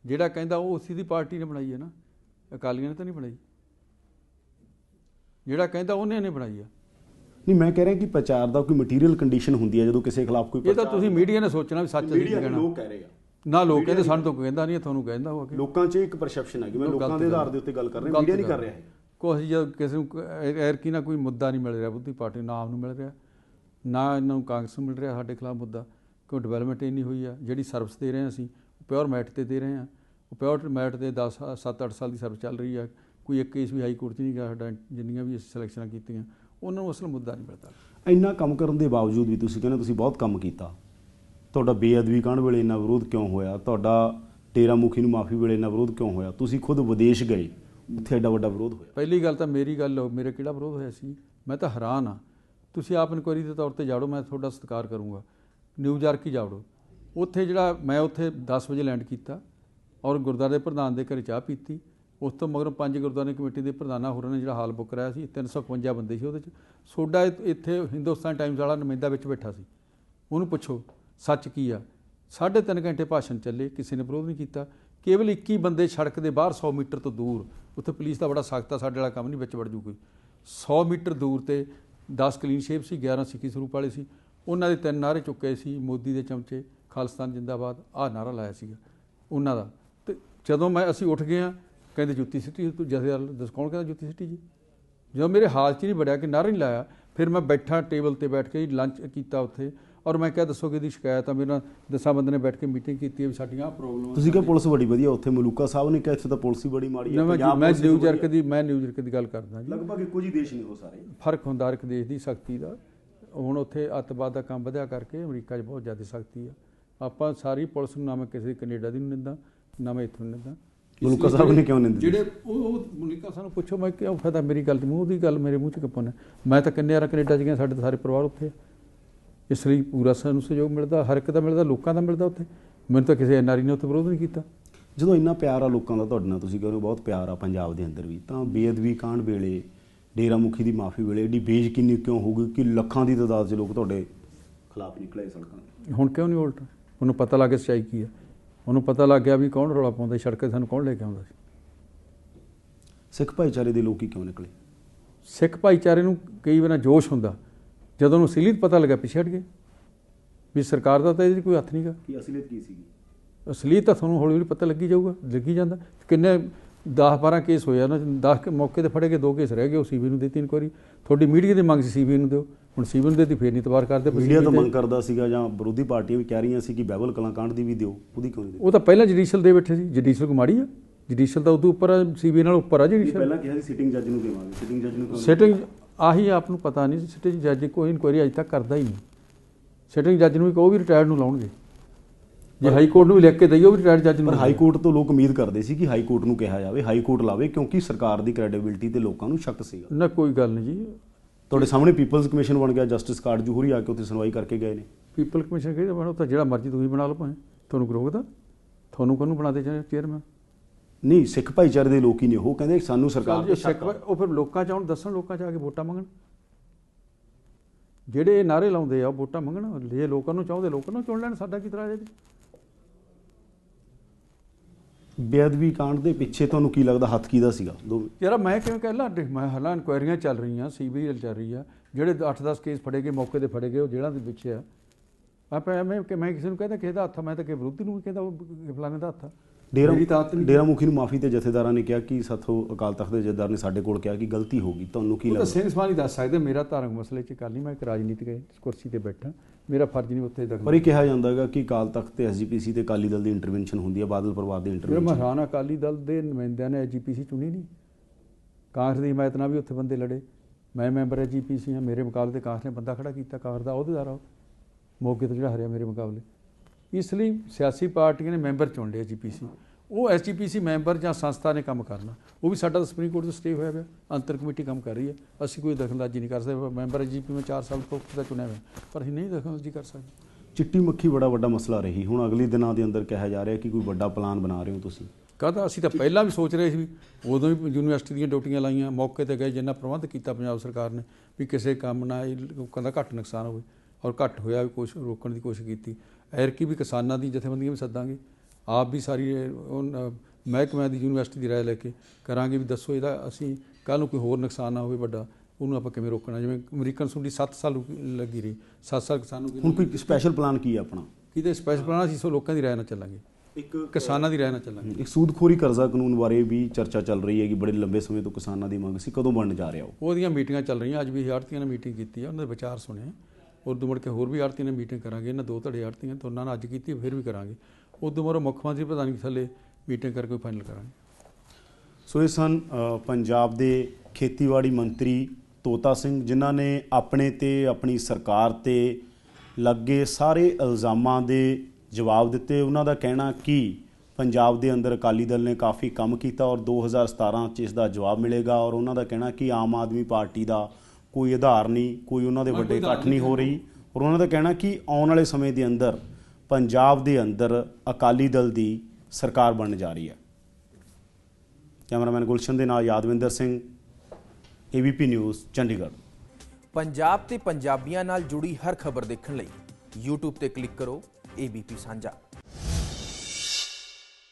ਜਿਹੜਾ ਕਹਿੰਦਾ ਉਹ ਉਸੇ ਦੀ ਪਾਰਟੀ ਨੇ ਬਣਾਈ ਹੈ ਨਾ। ਅਕਾਲੀਆਂ ਨੇ ਤਾਂ ਨਹੀਂ ਬਣਾਈ। ਜਿਹੜਾ ਕਹਿੰਦਾ ਉਹਨੇ ਨੇ ਬਣਾਈ ਆ। ਨਹੀਂ ਮੈਂ ਕਹਿ ਰਿਹਾ ਕਿ ਪ੍ਰਚਾਰ ਦਾ ਕੋਈ ਮਟੀਰੀਅਲ ਕੰਡੀਸ਼ਨ ਹੁੰਦੀ ਹੈ ਜਦੋਂ ਕਿਸੇ ਖਿਲਾਫ ਕੋਈ ਇਹ ਤਾਂ ਤੁਸੀਂ ਮੀਡੀਆ ਨੇ ਸੋਚਣਾ ਵੀ ਸੱਚ ਦੇ ਕਹਿਣਾ। ਲੋਕ ਕਹਿ ਰਹੇ ਆ। ਨਾ ਲੋਕ ਕਹਿੰਦੇ ਸਾਨੂੰ ਤਾਂ ਕੋਈ ਕਹਿੰਦਾ ਨਹੀਂ ਤੁਹਾਨੂੰ ਕਹਿੰਦਾ ਹੋਗਾ ਲੋਕਾਂ 'ਚ ਇੱਕ ਪਰਸੈਪਸ਼ਨ ਹੈ ਕਿ ਮੈਂ ਲੋਕ ਦੇ ਆਧਾਰ ਦੇ ਉੱਤੇ ਗੱਲ ਕਰ ਰਿਹਾ ਮੀਡੀਆ ਨਹੀਂ ਕਰ। ਰਿਹਾ ਹੈ ਕੋਈ ਜਦ ਕਿਸੇ ਨੂੰ ਐਰ ਕੀ ਨਾ ਕੋਈ ਮੁੱਦਾ ਨਹੀਂ ਮਿਲ ਰਿਹਾ ਬੁੱਧੀ ਪਾਰਟੀ ਨੂੰ, ਨਾ ਆਪ ਨੂੰ ਮਿਲ ਰਿਹਾ। ਨਾ ਇਹਨਾਂ ਨੂੰ ਕਾਂਗਰਸ ਨੂੰ ਮਿਲ ਰਿਹਾ ਸਾਡੇ ਖਿਲਾਫ ਮੁੱਦਾ। ਕੋਈ ਡਿਵੈਲਪਮੈਂਟ ਇੰਨੀ ਹੋਈ ਆ ਜਿਹੜੀ ਸਰਵਿਸ ਦੇ ਰਹੇ ਹਾਂ ਅਸੀਂ ਪਿਓਰ ਮੈਟ ਤੇ ਦੇ ਰਹੇ ਹਾਂ। ਉਹ ਪਿਓਰ ਮੈਟ ਤੇ 10 7-8 ਸਾਲ ਦੀ ਸਰਵਿਸ ਚੱਲ ਰਹੀ ਆ। ਕੋਈ ਇੱਕ ਕੇਸ ਵੀ ਹਾਈ ਕੋਰਟ 'ਚ ਨਹੀਂ ਗਿਆ ਸਾਡਾ ਜਿੰਨੀਆਂ ਵੀ ਅਸੀਂ ਸਿਲੈਕਸ਼ਨਾਂ ਕੀਤੀਆਂ ਉਹਨਾਂ ਨੂੰ ਅਸਲ ਮੁੱਦਾ ਨਹੀਂ ਮਿਲਦਾ। ਇੰਨਾ ਕੰਮ ਕਰਨ ਦੇ ਬਾਵਜੂਦ ਵੀ ਤੁਸੀਂ ਕਹਿੰਦੇ ਤੁਸੀਂ ਬਹੁਤ ਕੰਮ ਕੀਤਾ। ਤੁਹਾਡਾ ਬੇਅਦਬੀ ਕਾਂਡ ਵੇਲੇ ਇੰਨਾ ਵਿਰੋਧ ਕਿਉਂ ਹੋਇਆ? ਤੁਹਾਡਾ ਟੇਰਾ ਮੁਖੀ ਨੂੰ ਮਾਫੀ ਵੇਲੇ ਇੰਨਾ ਵਿਰੋਧ ਕਿਉਂ ਹੋਇਆ? ਤੁਸੀਂ ਖੁਦ ਵਿਦੇਸ਼ ਗਏ, ਉੱਥੇ ਐਡਾ ਵੱਡਾ ਵਿਰੋਧ ਹੋਇਆ। ਪਹਿਲੀ ਗੱਲ ਤਾਂ ਮੇਰੀ ਗੱਲ ਹੋ ਮੇਰੇ ਕਿਹੜਾ ਵਿਰੋਧ ਹੋਇਆ ਸੀ? ਮੈਂ ਤਾਂ ਹੈਰਾਨ ਆ ਤੁਸੀਂ ਆਪ ਇਨਕੁਆਇਰੀ ਦੇ ਤੌਰ ਤੇ ਜਾੜੋ, ਮੈਂ ਤੁਹਾਡਾ ਸਤਿਕਾਰ ਕਰੂੰਗਾ। ਨਿਊਯਾਰਕ ਹੀ ਜਾੜੋ। ਉੱਥੇ ਜਿਹੜਾ ਮੈਂ ਉੱਥੇ 10 ਵਜੇ ਲੈਂਡ ਕੀਤਾ ਔਰ ਗੁਰਦੁਆਰੇ ਪ੍ਰਧਾਨ ਦੇ ਘਰ ਚਾਹ ਪੀਤੀ। ਉਸ ਤੋਂ ਮਗਰੋਂ ਪੰਜ ਗੁਰਦੁਆਰੇ ਕਮੇਟੀ ਦੇ ਪ੍ਰਧਾਨਾਂ ਹੋਰਾਂ ਨੇ ਜਿਹੜਾ ਹਾਲ ਬੁੱਕ ਕਰਾਇਆ ਸੀ 351 ਬੰਦੇ ਸੀ ਉਹਦੇ ਚ। ਸੋਡਾ ਇੱਥੇ ਹਿੰਦੁਸਤਾਨ ਟਾਈਮਜ਼ ਵਾਲਾ ਨੁਮਾਇੰਦਾ ਵਿੱਚ ਬੈਠਾ ਸੀ। ਉਹਨੂੰ ਪੁੱਛੋ ਸੱਚ ਕੀ ਆ? ਸਾਢੇ ਤਿੰਨ ਘੰਟੇ ਭਾਸ਼ਣ ਚੱਲੇ, ਕਿਸੇ ਨੇ ਵਿਰੋਧ ਨਹੀਂ ਕੀਤਾ। ਕੇਵਲ 21 ਬੰਦੇ ਸੜਕ ਦੇ ਬਾਹਰ 100 ਮੀਟਰ ਤੋਂ ਦੂਰ, ਉੱਥੇ ਪੁਲਿਸ ਦਾ ਬੜਾ ਸਖਤ ਆ, ਸਾਡੇ ਵਾਲਾ ਕੰਮ ਨਹੀਂ ਵਿੱਚ ਵੜ ਜੂ ਕੋਈ। 100 ਮੀਟਰ ਦੂਰ ਤੇ 10 ਕਲੀਨ ਸ਼ੇਪ ਸੀ 11 ਸਿੱਖੀ ਸਰੂਪ ਵਾਲੇ ਸੀ। ਉਹਨਾਂ ਦੇ ਤਿੰਨ ਨਾਰੇ ਚੁੱਕੇ ਸੀ, ਮੋਦੀ ਦੇ ਚਮਚੇ, ਖਾਲਿਸਤਾਨ ਜਿੰਦਾਬਾਦ, ਆਹ ਨਾਰਾ ਲਾਇਆ ਸੀਗਾ, ਉਹਨਾਂ ਦਾ। ਤੇ ਜਦੋਂ ਮੈਂ, ਅਸੀਂ ਉੱਠ ਗਏ ਆ ਕਹਿੰਦੇ ਜੁੱਤੀ ਸਿੱਟੀ ਤੂੰ ਜਥੇਦਾਰ ਦੱਸ ਕੌਣ ਕਹਿੰਦਾ ਜੁੱਤੀ ਸਿੱਟੀ ਜੀ। ਜਦੋਂ ਮੇਰੇ ਹਾਲ 'ਚ ਨਹੀਂ ਵੜਿਆ ਕਿ ਨਾਰਾ ਨਹੀਂ ਲਾਇਆ, ਫਿਰ ਮੈਂ ਬੈਠਾ ਟੇਬਲ ਤੇ ਬੈਠ ਕੇ ਲੰਚ ਕੀਤਾ ਉੱਥੇ। ਔਰ ਮੈਂ ਕਿਹਾ ਦੱਸੋ ਕਿ ਇਹਦੀ ਸ਼ਿਕਾਇਤ ਆ? ਮੇਰੇ ਨਾਲ ਦਸਾਂ ਬੰਦੇ ਨੇ ਬੈਠ ਕੇ ਮੀਟਿੰਗ ਕੀਤੀ ਹੈ ਵੀ ਸਾਡੀਆਂ ਪ੍ਰੋਬਲਮ ਤੁਸੀਂ ਕਿਹਾ ਪੁਲਿਸ ਬੜੀ ਵਧੀਆ ਉੱਥੇ ਮਲੂਕਾ ਸਾਹਿਬ ਨੇ ਕਿਹਾ ਇੱਥੇ ਤਾਂ ਪੁਲਿਸ ਹੀ ਬੜੀ ਮਾੜੀ ਹੈ ਮੈਂ ਪੰਜਾਬ ਮੈਂ ਵਧੀਆ। ਦੀ ਮੈਂ ਨਿਊਯਾਰਕ ਦੀ ਗੱਲ ਕਰਦਾ ਜੀ। ਲਗਭਗ ਇੱਕੋ ਜਿਹੇ ਦੇਸ਼ ਨੇ ਉਹ ਸਾਰੇ। ਫ਼ਰਕ ਹੁੰਦਾ ਹਰ ਇੱਕ ਦੇਸ਼ ਦੀ ਸਖਤੀ ਦਾ। ਹੁਣ ਉੱਥੇ ਅੱਤਵਾਦ ਦਾ ਕੰਮ ਵਧਿਆ ਕਰਕੇ ਅਮਰੀਕਾ 'ਚ ਬਹੁਤ ਜ਼ਿਆਦਾ ਸਖਤੀ ਆ। ਆਪਾਂ ਸਾਰੀ ਪੁਲਿਸ ਨੂੰ ਨਾ ਮੈਂ ਕਿਸੇ ਕੈਨੇਡਾ ਦੀ ਨੂੰ ਨਿੰਦਾ ਨਾ ਮੈਂ ਇੱਥੋਂ ਨਿੰਦਾ। ਮਲੂਕਾ ਸਾਹਿਬ ਨੇ ਕਿਉਂ ਨਿੰਦਾ? ਜਿਹੜੇ ਉਹ ਮਲਿਕਾ ਸਾਨੂੰ ਪੁੱਛੋ ਮੈਂ ਕਿਉਂ ਫਾਇਦਾ ਮੇਰੀ ਗੱਲ ਤੇ ਮੂੰਹ ਦੀ ਗੱਲ ਮੇਰੇ ਮੂੰਹ 'ਚ ਪਾਉਣਾ ਮੈਂ ਤਾਂ ਕਿੰਨੇ ਵਾਰ ਕੈਨੇਡਾ 'ਚ ਗਿਆ ਸਾਡੇ ਸਾਰੇ ਪਰਿਵਾਰ ਉੱਥੇ ਆ। ਇਸ ਲਈ ਪੂਰਾ ਸਾਨੂੰ ਸਹਿਯੋਗ ਮਿਲਦਾ ਹਰ ਇੱਕ ਦਾ ਮਿਲਦਾ ਲੋਕਾਂ ਦਾ ਮਿਲਦਾ ਉੱਥੇ। ਮੈਨੂੰ ਤਾਂ ਕਿਸੇ ਐਨਆਰਈ ਨੇ ਉੱਥੇ ਵਿਰੋਧ ਨਹੀਂ ਕੀਤਾ। ਜਦੋਂ ਇੰਨਾ ਪਿਆਰ ਆ ਲੋਕਾਂ ਦਾ ਤੁਹਾਡੇ ਨਾਲ ਤੁਸੀਂ ਕਹਿੰਦੇ ਬਹੁਤ ਪਿਆਰ ਆ ਪੰਜਾਬ ਦੇ ਅੰਦਰ ਵੀ ਤਾਂ ਬੇਅਦਬੀ ਕਾਂਡ ਵੇਲੇ ਡੇਰਾ ਮੁਖੀ ਦੀ ਮਾਫੀ ਵੇਲੇ ਏਡੀ ਬੇਯਕੀਨੀ ਕਿਉਂ ਹੋ ਗਈ ਕਿ ਲੱਖਾਂ ਦੀ ਤਾਦਾਦ 'ਚ ਲੋਕ ਤੁਹਾਡੇ ਖਿਲਾਫ ਨਿਕਲੇ ਸੜਕਾਂ ਤੇ? ਹੁਣ ਕਿਉਂ ਨਹੀਂ ਉਲਟ? ਉਹਨੂੰ ਪਤਾ ਲੱਗ ਗਿਆ ਸੱਚਾਈ ਕੀ ਹੈ ਉਹਨੂੰ ਪਤਾ ਲੱਗ ਗਿਆ ਵੀ ਕੌਣ ਰੌਲਾ ਪਾਉਂਦਾ ਸੜਕ ਤੇ ਸਾਨੂੰ ਕੌਣ ਲੈ ਕੇ ਆਉਂਦਾ ਸੀ। ਸਿੱਖ ਭਾਈਚਾਰੇ ਦੇ ਲੋਕ ਹੀ ਕਿਉਂ ਨਿਕਲੇ? ਸਿੱਖ ਭਾਈਚਾਰੇ ਨੂੰ ਕਈ ਵਾਰ ਜੋਸ਼ ਹੁੰਦਾ। ਜਦੋਂ ਉਹਨੂੰ ਅਸਲੀਅਤ ਪਤਾ ਲੱਗਾ ਪਿੱਛੇ ਹਟ ਗਏ ਵੀ ਸਰਕਾਰ ਦਾ ਤਾਂ ਇਹਦੇ 'ਚ ਕੋਈ ਹੱਥ ਨਹੀਂਗਾ। ਕੀ ਅਸਲੀਅਤ ਕੀ ਸੀਗੀ? ਅਸਲੀਅਤ ਤਾਂ ਤੁਹਾਨੂੰ ਹੌਲੀ ਹੌਲੀ ਪਤਾ ਲੱਗੀ ਜਾਊਗਾ ਲੱਗੀ ਜਾਂਦਾ। ਕਿੰਨੇ 10 12 ਕੇਸ ਹੋਇਆ ਨਾ 10 ਕੇ ਮੌਕੇ ਤੇ ਫੜੇ ਗਏ ਦੋ ਕੇਸ ਰਹਿ ਗਏ ਉਹ ਸੀਬੀ ਨੂੰ ਦਿੱਤੀ ਇਨਕੁਆਰੀ ਤੁਹਾਡੀ ਮੀਡੀਆ ਦੀ ਮੰਗ ਸੀ ਸੀਬੀ ਨੂੰ ਦਿਓ ਹੁਣ ਸੀਬੀ ਨੂੰ ਦੇਤੀ ਫੇਰ ਨਹੀਂ ਤਬਾਰ ਕਰਦੇ ਮੀਡੀਆ ਤਾਂ ਮੰਗ ਕਰਦਾ ਸੀਗਾ ਜਾਂ ਵਿਰੋਧੀ ਪਾਰਟੀਆਂ ਵੀ ਕਹਿ ਰਹੀਆਂ ਸੀ ਕਿ ਬਹਿਬਲ ਕਲਾਂ ਕਾਂਡ ਦੀ ਵੀ ਦਿਓ ਉਹਦੀ ਕਿਉਂ ਨਹੀਂ ਦਿੱਤੀ? ਉਹ ਤਾਂ ਪਹਿਲਾਂ ਜੁਡੀਸ਼ੀਅਲ ਦੇ ਬੈਠੇ ਸੀ ਜੁਡੀਸ਼ੀਅਲ ਕੋ ਮਾੜੀ ਆ? ਜੁਡੀਸ਼ੀਅਲ ਤਾਂ ਉਦੋਂ ਉੱਪਰ ਸੀਬੀ ਨਾਲ ਉੱਪਰ ਆ ਜੁਡੀਸ਼ੀਅਲ। ਪਹਿਲਾਂ ਕਿਹਾ ਸੀ ਸਿਟਿੰਗ ਜੱਜ ਨੂੰ ਦੇਵਾਂਗੇ ਸਿਟਿੰਗ ਜੱਜ ਨੂੰ? ਸਿਟਿੰਗ ਆਹੀ ਆਪ ਨੂੰ ਪਤਾ ਨਹੀਂ ਸਿਟਿੰਗ ਜੱਜ ਕੋਈ ਇਨਕੁਆਇਰੀ ਅਜੇ ਤੱਕ ਕਰਦਾ ਹੀ ਨਹੀਂ। ਸਿਟਿੰਗ ਜੱਜ ਨੂੰ ਵੀ ਕਹੋ ਵੀ ਰਿਟਾਇਰਡ ਨੂੰ ਲਾਉਣਗੇ। ਜੇ ਹਾਈ ਕੋਰਟ ਨੂੰ ਵੀ ਲਿਖ ਕੇ ਦਈਓ ਵੀ ਰਿਟਾਇਰਡ ਜੱਜ ਨੂੰ ਪਰ ਹਾਈ ਕੋਰਟ ਤੋਂ ਲੋਕ ਉਮੀਦ ਕਰਦੇ ਸੀ ਕਿ ਹਾਈ ਕੋਰਟ ਨੂੰ ਕਿਹਾ ਜਾਵੇ ਹਾਈ ਕੋਰਟ ਲਾਵੇ ਕਿਉਂਕਿ ਸਰਕਾਰ ਦੀ ਕ੍ਰੈਡੀਬਿਲਿਟੀ ਤੇ ਲੋਕਾਂ ਨੂੰ ਸ਼ੱਕ ਸੀਗਾ। ਨਾ ਕੋਈ ਗੱਲ ਨਹੀਂ ਜੀ। ਤੁਹਾਡੇ ਸਾਹਮਣੇ ਪੀਪਲਸ ਕਮਿਸ਼ਨ ਬਣ ਗਿਆ ਜਸਟਿਸ ਕਾਰਡ ਜੂਹਰੀ ਆ ਕੇ ਉੱਥੇ ਸੁਣਵਾਈ ਕਰਕੇ ਗਏ ਨੇ। ਪੀਪਲ ਕਮਿਸ਼ਨ ਕਹਿੰਦੇ ਬਣੋ ਤਾਂ ਜਿਹੜਾ ਮਰਜ਼ੀ ਤੁਸੀਂ ਬਣਾ ਲਓ ਭਾਵੇਂ। ਤੁਹਾਨੂੰ ਰੋਕਦਾ ਤੁਹਾਨੂੰ ਕਾਹਨੂੰ ਬਣਾਦੇ ਚੇਅਰਮੈਨ ਨਹੀਂ ਸਿੱਖ ਭਾਈਚਾਰੇ ਦੇ ਲੋਕ ਹੀ ਨੇ ਉਹ ਕਹਿੰਦੇ ਸਾਨੂੰ ਸਰਕਾਰ ਸ਼ੱਕ ਸਿੱਖ ਉਹ ਫਿਰ ਲੋਕਾਂ ਚ ਆਉਣ ਦੱਸਣ ਲੋਕਾਂ ਚ ਆ ਕੇ ਵੋਟਾਂ ਮੰਗਣ? ਜਿਹੜੇ ਨਾਰੇ ਲਾਉਂਦੇ ਆ ਵੋਟਾਂ ਮੰਗਣ? ਜੇ ਲੋਕਾਂ ਨੂੰ ਚਾਹੁੰਦੇ ਲੋਕਾਂ ਨੂੰ ਚੁਣ ਲੈਣ ਸਾਡਾ ਕੀ ਤਰ੍ਹਾਂ ਇਹਦੇ ਬੇਅਦਬੀ ਕਾਂਡ ਦੇ ਪਿੱਛੇ ਤੁਹਾਨੂੰ ਕੀ ਲੱਗਦਾ ਹੱਥ ਕਿਹਦਾ ਸੀਗਾ? ਦੋ ਯਾਰ ਮੈਂ ਕਿਵੇਂ ਕਹਿ ਲਾ ਮੈਂ ਹਾਲਾਂ ਇਨਕੁਆਇਰੀਆਂ ਚੱਲ ਰਹੀਆਂ ਸੀਬੀਆਈ ਚੱਲ ਰਹੀ ਆ। ਜਿਹੜੇ 8-10 ਕੇਸ ਫੜੇ ਗਏ ਮੌਕੇ ਤੇ ਫੜੇ ਗਏ ਉਹ ਜਿਹੜਾ ਦੇ ਪਿੱਛੇ ਆ। ਆਪਾਂ ਐਵੇਂ ਕਿ ਮੈਂ ਕਿਸੇ ਨੂੰ ਕਹਿੰਦਾ ਕਿਸੇ ਦਾ ਹੱਥ ਮੈਂ ਤਾਂ ਕਿ ਵਿਰੋਧੀ ਨੂੰ ਵੀ ਕਹਿੰਦਾ ਉਹ ਫਲਾਣੇ ਦਾ ਹੱਥ ਆ। ਡੇਰਾ। ਡੇਰਾ ਮੁਖੀ ਨੂੰ ਮਾਫੀ ਤੇ ਜਥੇਦਾਰਾਂ ਨੇ ਕਿਹਾ ਕਿ ਸਾਥੋਂ ਅਕਾਲ ਤਖਤ ਦੇ ਜਥੇਦਾਰ ਨੇ ਸਾਡੇ ਕੋਲ ਕਿਹਾ ਕਿ ਗਲਤੀ ਹੋ ਗਈ ਤੁਹਾਨੂੰ ਕੀ ਲੱਗਦਾ? ਸਿੰਘ ਸਮਾਨ ਦੱਸ ਸਕਦੇ ਮੇਰਾ ਧਾਰਮਿਕ ਮਸਲੇ 'ਚ ਗੱਲ ਨਹੀਂ ਮੈਂ ਇੱਕ ਰਾਜਨੀਤਿਕ ਕੁਰਸੀ ਤੇ ਬੈਠਾ ਮੇਰਾ ਫਰਜ਼ ਨਹੀਂ ਉੱਥੇ ਪਰ ਦਖਲ ਇਹ ਕਿਹਾ ਜਾਂਦਾ ਹੈਗਾ ਕਿ ਅਕਾਲ ਤਖਤ ਤੇ ਐਸਜੀਪੀਸੀ ਤੇ ਅਕਾਲੀ ਦਲ ਦੀ ਇੰਟਰਵੈਂਸ਼ਨ ਹੁੰਦੀ ਹੈ ਬਾਦਲ ਪਰਿਵਾਰ ਦੀ ਇੰਟਰਵੈਂਸ਼ਨ ਮਹਾਰਾਣਾ ਅਕਾਲੀ ਦਲ ਦੇ ਨੁਮਾਇੰਦਿਆਂ ਨੇ ਐਜੀਪੀਸੀ ਚੁਣੀ ਨਹੀਂ। ਕਾਂਗਰਸ ਦੀ ਹਮਾਇਤ ਨਾਲ ਵੀ ਉੱਥੇ ਬੰਦੇ ਲੜੇ। ਮੈਂ ਮੈਂਬਰ ਐਜੀਪੀਸੀ ਹਾਂ ਮੇਰੇ ਮੁਕਾਬਲੇ ਤੇ ਕਾਂਗਰਸ ਨੇ ਬੰਦਾ ਖੜਾ ਕੀਤਾ ਕਾਂਗਰਸ ਦਾ ਅਹੁਦੇਦਾਰ ਆ। ਮੌਕੇ ਤੇ ਜਿਹੜਾ ਹਰਿਆ ਮੇਰੇ ਮੁਕਾਬਲੇ। ਇਸ ਲਈ ਸਿਆਸੀ ਪਾਰਟੀਆਂ ਨੇ ਮੈਂਬਰ ਚੁਣ ਲਏ ਐਜੀਪੀਸੀ ਉਹ ਐਸਜੀਪੀਸੀ ਮੈਂਬਰ ਜਾਂ ਸੰਸਥਾ ਨੇ ਕੰਮ ਕਰਨਾ। ਉਹ ਵੀ ਸਾਡਾ ਸੁਪਰੀਮ ਕੋਰਟ ਤੋਂ ਸਟੇ ਹੋਇਆ ਪਿਆ। ਅੰਤਰ ਕਮੇਟੀ ਕੰਮ ਕਰ ਰਹੀ ਹੈ। ਅਸੀਂ ਕੋਈ ਦਖਲਅੰਦਾਜ਼ੀ ਨਹੀਂ ਕਰ ਸਕਦੇ। ਮੈਂਬਰ ਐਜੀਪੀ ਮੈਂ 4 ਸਾਲ ਤੋਂ ਦਾ ਚੁਣਿਆ ਹੋਇਆ। ਪਰ ਅਸੀਂ ਨਹੀਂ ਦਖਲਅੰਦਾਜ਼ੀ ਕਰ ਸਕਦੇ। ਚਿੱਟੀ ਮੱਖੀ ਬੜਾ ਵੱਡਾ ਮਸਲਾ ਰਹੀ। ਹੁਣ ਅਗਲੇ ਦਿਨਾਂ ਦੇ ਅੰਦਰ ਕਿਹਾ ਜਾ ਰਿਹਾ ਕਿ ਕੋਈ ਵੱਡਾ ਪਲਾਨ ਬਣਾ ਰਹੇ ਹੋ ਤੁਸੀਂ? ਕਹਦਾ ਅਸੀਂ ਤਾਂ ਪਹਿਲਾਂ ਵੀ ਸੋਚ ਰਹੇ ਸੀ ਉਦੋਂ ਵੀ ਯੂਨੀਵਰਸਿਟੀ ਦੀਆਂ ਡਿਊਟੀਆਂ ਲਾਈਆਂ। ਮੌਕੇ ਤੇ ਗਏ ਜਿੰਨਾ ਪ੍ਰਬੰਧ ਕੀਤਾ ਪੰਜਾਬ ਸਰਕਾਰ ਨੇ ਵੀ ਕਿਸੇ ਕੰਮ ਨਾਲ ਲੋਕਾਂ ਦਾ ਘੱਟ ਨੁਕਸਾਨ ਹੋਵੇ। ਔਰ ਘੱਟ ਹੋਇਆ ਵੀ ਕੁਛ ਰੋਕਣ ਦੀ ਕੋਸ਼ਿਸ਼ ਕੀਤੀ। ਐਰਕੀ ਵੀ ਕਿਸਾਨਾਂ ਦੀ ਜਥੇਬੰਦੀਆਂ ਵੀ ਸੱਦਾਂਗੇ। ਆਪ ਵੀ ਸਾਰੀ ਉਹ ਮਹਿਕਮਿਆਂ ਦੀ ਯੂਨੀਵਰਸਿਟੀ ਦੀ ਰਾਏ ਲੈ ਕੇ ਕਰਾਂਗੇ ਵੀ ਦੱਸੋ ਇਹਦਾ ਅਸੀਂ ਕੱਲ ਨੂੰ ਕੋਈ ਹੋਰ ਨੁਕਸਾਨ ਨਾ ਹੋਵੇ ਵੱਡਾ ਉਹਨੂੰ ਆਪਾਂ ਕਿਵੇਂ ਰੋਕਣਾ? ਜਿਵੇਂ ਅਮਰੀਕਨ ਸੁੰਡੀ 7 ਸਾਲ ਲੱਗੀ ਰਹੀ 7 ਸਾਲ ਕਿਸਾਨ ਨੂੰ ਹੁਣ ਕੋਈ ਸਪੈਸ਼ਲ ਪਲਾਨ ਕੀ ਹੈ ਆਪਣਾ? ਕਿਤੇ ਸਪੈਸ਼ਲ ਪਲਾਨ ਅਸੀਂ ਸੋ ਲੋਕਾਂ ਦੀ ਰਾਏ ਨਾਲ ਚੱਲਾਂਗੇ। ਇੱਕ ਕਿਸਾਨਾਂ ਦੀ ਰਾਏ ਨਾਲ ਚੱਲਾਂਗੇ। ਇੱਕ ਸੂਦਖੋਰੀ ਕਰਜ਼ਾ ਕਾਨੂੰਨ ਬਾਰੇ ਵੀ ਚਰਚਾ ਚੱਲ ਰਹੀ ਹੈ ਕਿ ਬੜੇ ਲੰਬੇ ਸਮੇਂ ਤੋਂ ਕਿਸਾਨਾਂ ਦੀ ਮੰਗ ਸੀ ਕਦੋਂ ਬਣਨ ਜਾ ਰਿਹਾ ਉਹ? ਉਹਦੀਆਂ ਮੀਟਿੰਗਾਂ ਚੱਲ ਰਹੀਆਂ ਅੱਜ ਵੀ ਆੜਤੀਆਂ ਨੇ ਮੀਟਿੰਗ ਕੀਤੀ ਆ ਉਹਨਾਂ ਦੇ ਵਿਚਾਰ ਸੁਣੇ ਉਦੋਂ ਮੁੜ ਕੇ ਹੋਰ ਵੀ ਆੜਤੀਆਂ ਨੇ ਮੀਟਿੰਗ ਕਰਾਂਗੇ, ਇਹਨਾਂ ਦੋ ਧੜੇ ਆੜਤੀਆਂ ਦੋਨਾਂ ਨਾਲ ਅੱਜ ਕੀਤੀ, ਫਿਰ ਵੀ ਕਰਾਂਗੇ। ਉਦੋਂ ਮੋਰ ਮੁੱਖ ਮੰਤਰੀ ਪ੍ਰਧਾਨ ਥੱਲੇ ਮੀਟਿੰਗ ਕਰਕੇ ਫਾਈਨਲ ਕਰਾਂਗੇ। ਸੋ ਇਹ ਸਨ ਪੰਜਾਬ ਦੇ ਖੇਤੀਬਾੜੀ ਮੰਤਰੀ ਤੋਤਾ ਸਿੰਘ, ਜਿਨ੍ਹਾਂ ਨੇ ਆਪਣੇ ਤੇ ਆਪਣੀ ਸਰਕਾਰ ਤੇ ਲੱਗੇ ਸਾਰੇ ਇਲਜ਼ਾਮਾਂ ਦੇ ਜਵਾਬ ਦਿੱਤੇ। ਉਹਨਾਂ ਦਾ ਕਹਿਣਾ ਕਿ ਪੰਜਾਬ ਦੇ ਅੰਦਰ ਅਕਾਲੀ ਦਲ ਨੇ ਕਾਫੀ ਕੰਮ ਕੀਤਾ ਔਰ 2017 ਚ ਇਸ ਦਾ ਜਵਾਬ ਮਿਲੇਗਾ ਔਰ ਉਹਨਾਂ ਦਾ ਕਹਿਣਾ ਕਿ ਆਮ ਆਦਮੀ ਪਾਰਟੀ ਦਾ ਕੋਈ ਆਧਾਰ ਨਹੀਂ ਕੋਈ ਉਹਨਾਂ ਦੇ ਵੱਡੇ ਇਕੱਠ ਨਹੀਂ ਹੋ ਰਹੀ। ਔਰ ਉਹਨਾਂ ਦਾ ਕਹਿਣਾ ਕਿ ਆਉਣ ਵਾਲੇ ਸਮੇਂ ਦੇ ਅੰਦਰ ਪੰਜਾਬ ਦੇ ਅੰਦਰ ਅਕਾਲੀ ਦਲ ਦੀ ਸਰਕਾਰ ਬਣਨ ਜਾ ਰਹੀ ਹੈ। ਕੈਮਰਾਮੈਨ ਗੁਲਸ਼ਨ ਦੇ ਨਾਲ ਯਾਦਵਿੰਦਰ ਸਿੰਘ ਏਬੀਪੀ ਨਿਊਜ਼ ਚੰਡੀਗੜ੍ਹ। ਪੰਜਾਬ ਤੇ ਪੰਜਾਬੀਆਂ ਨਾਲ ਜੁੜੀ ਹਰ ਖਬਰ ਦੇਖਣ ਲਈ YouTube ਤੇ ਕਲਿੱਕ ਕਰੋ ABP ਸਾਂਝਾ।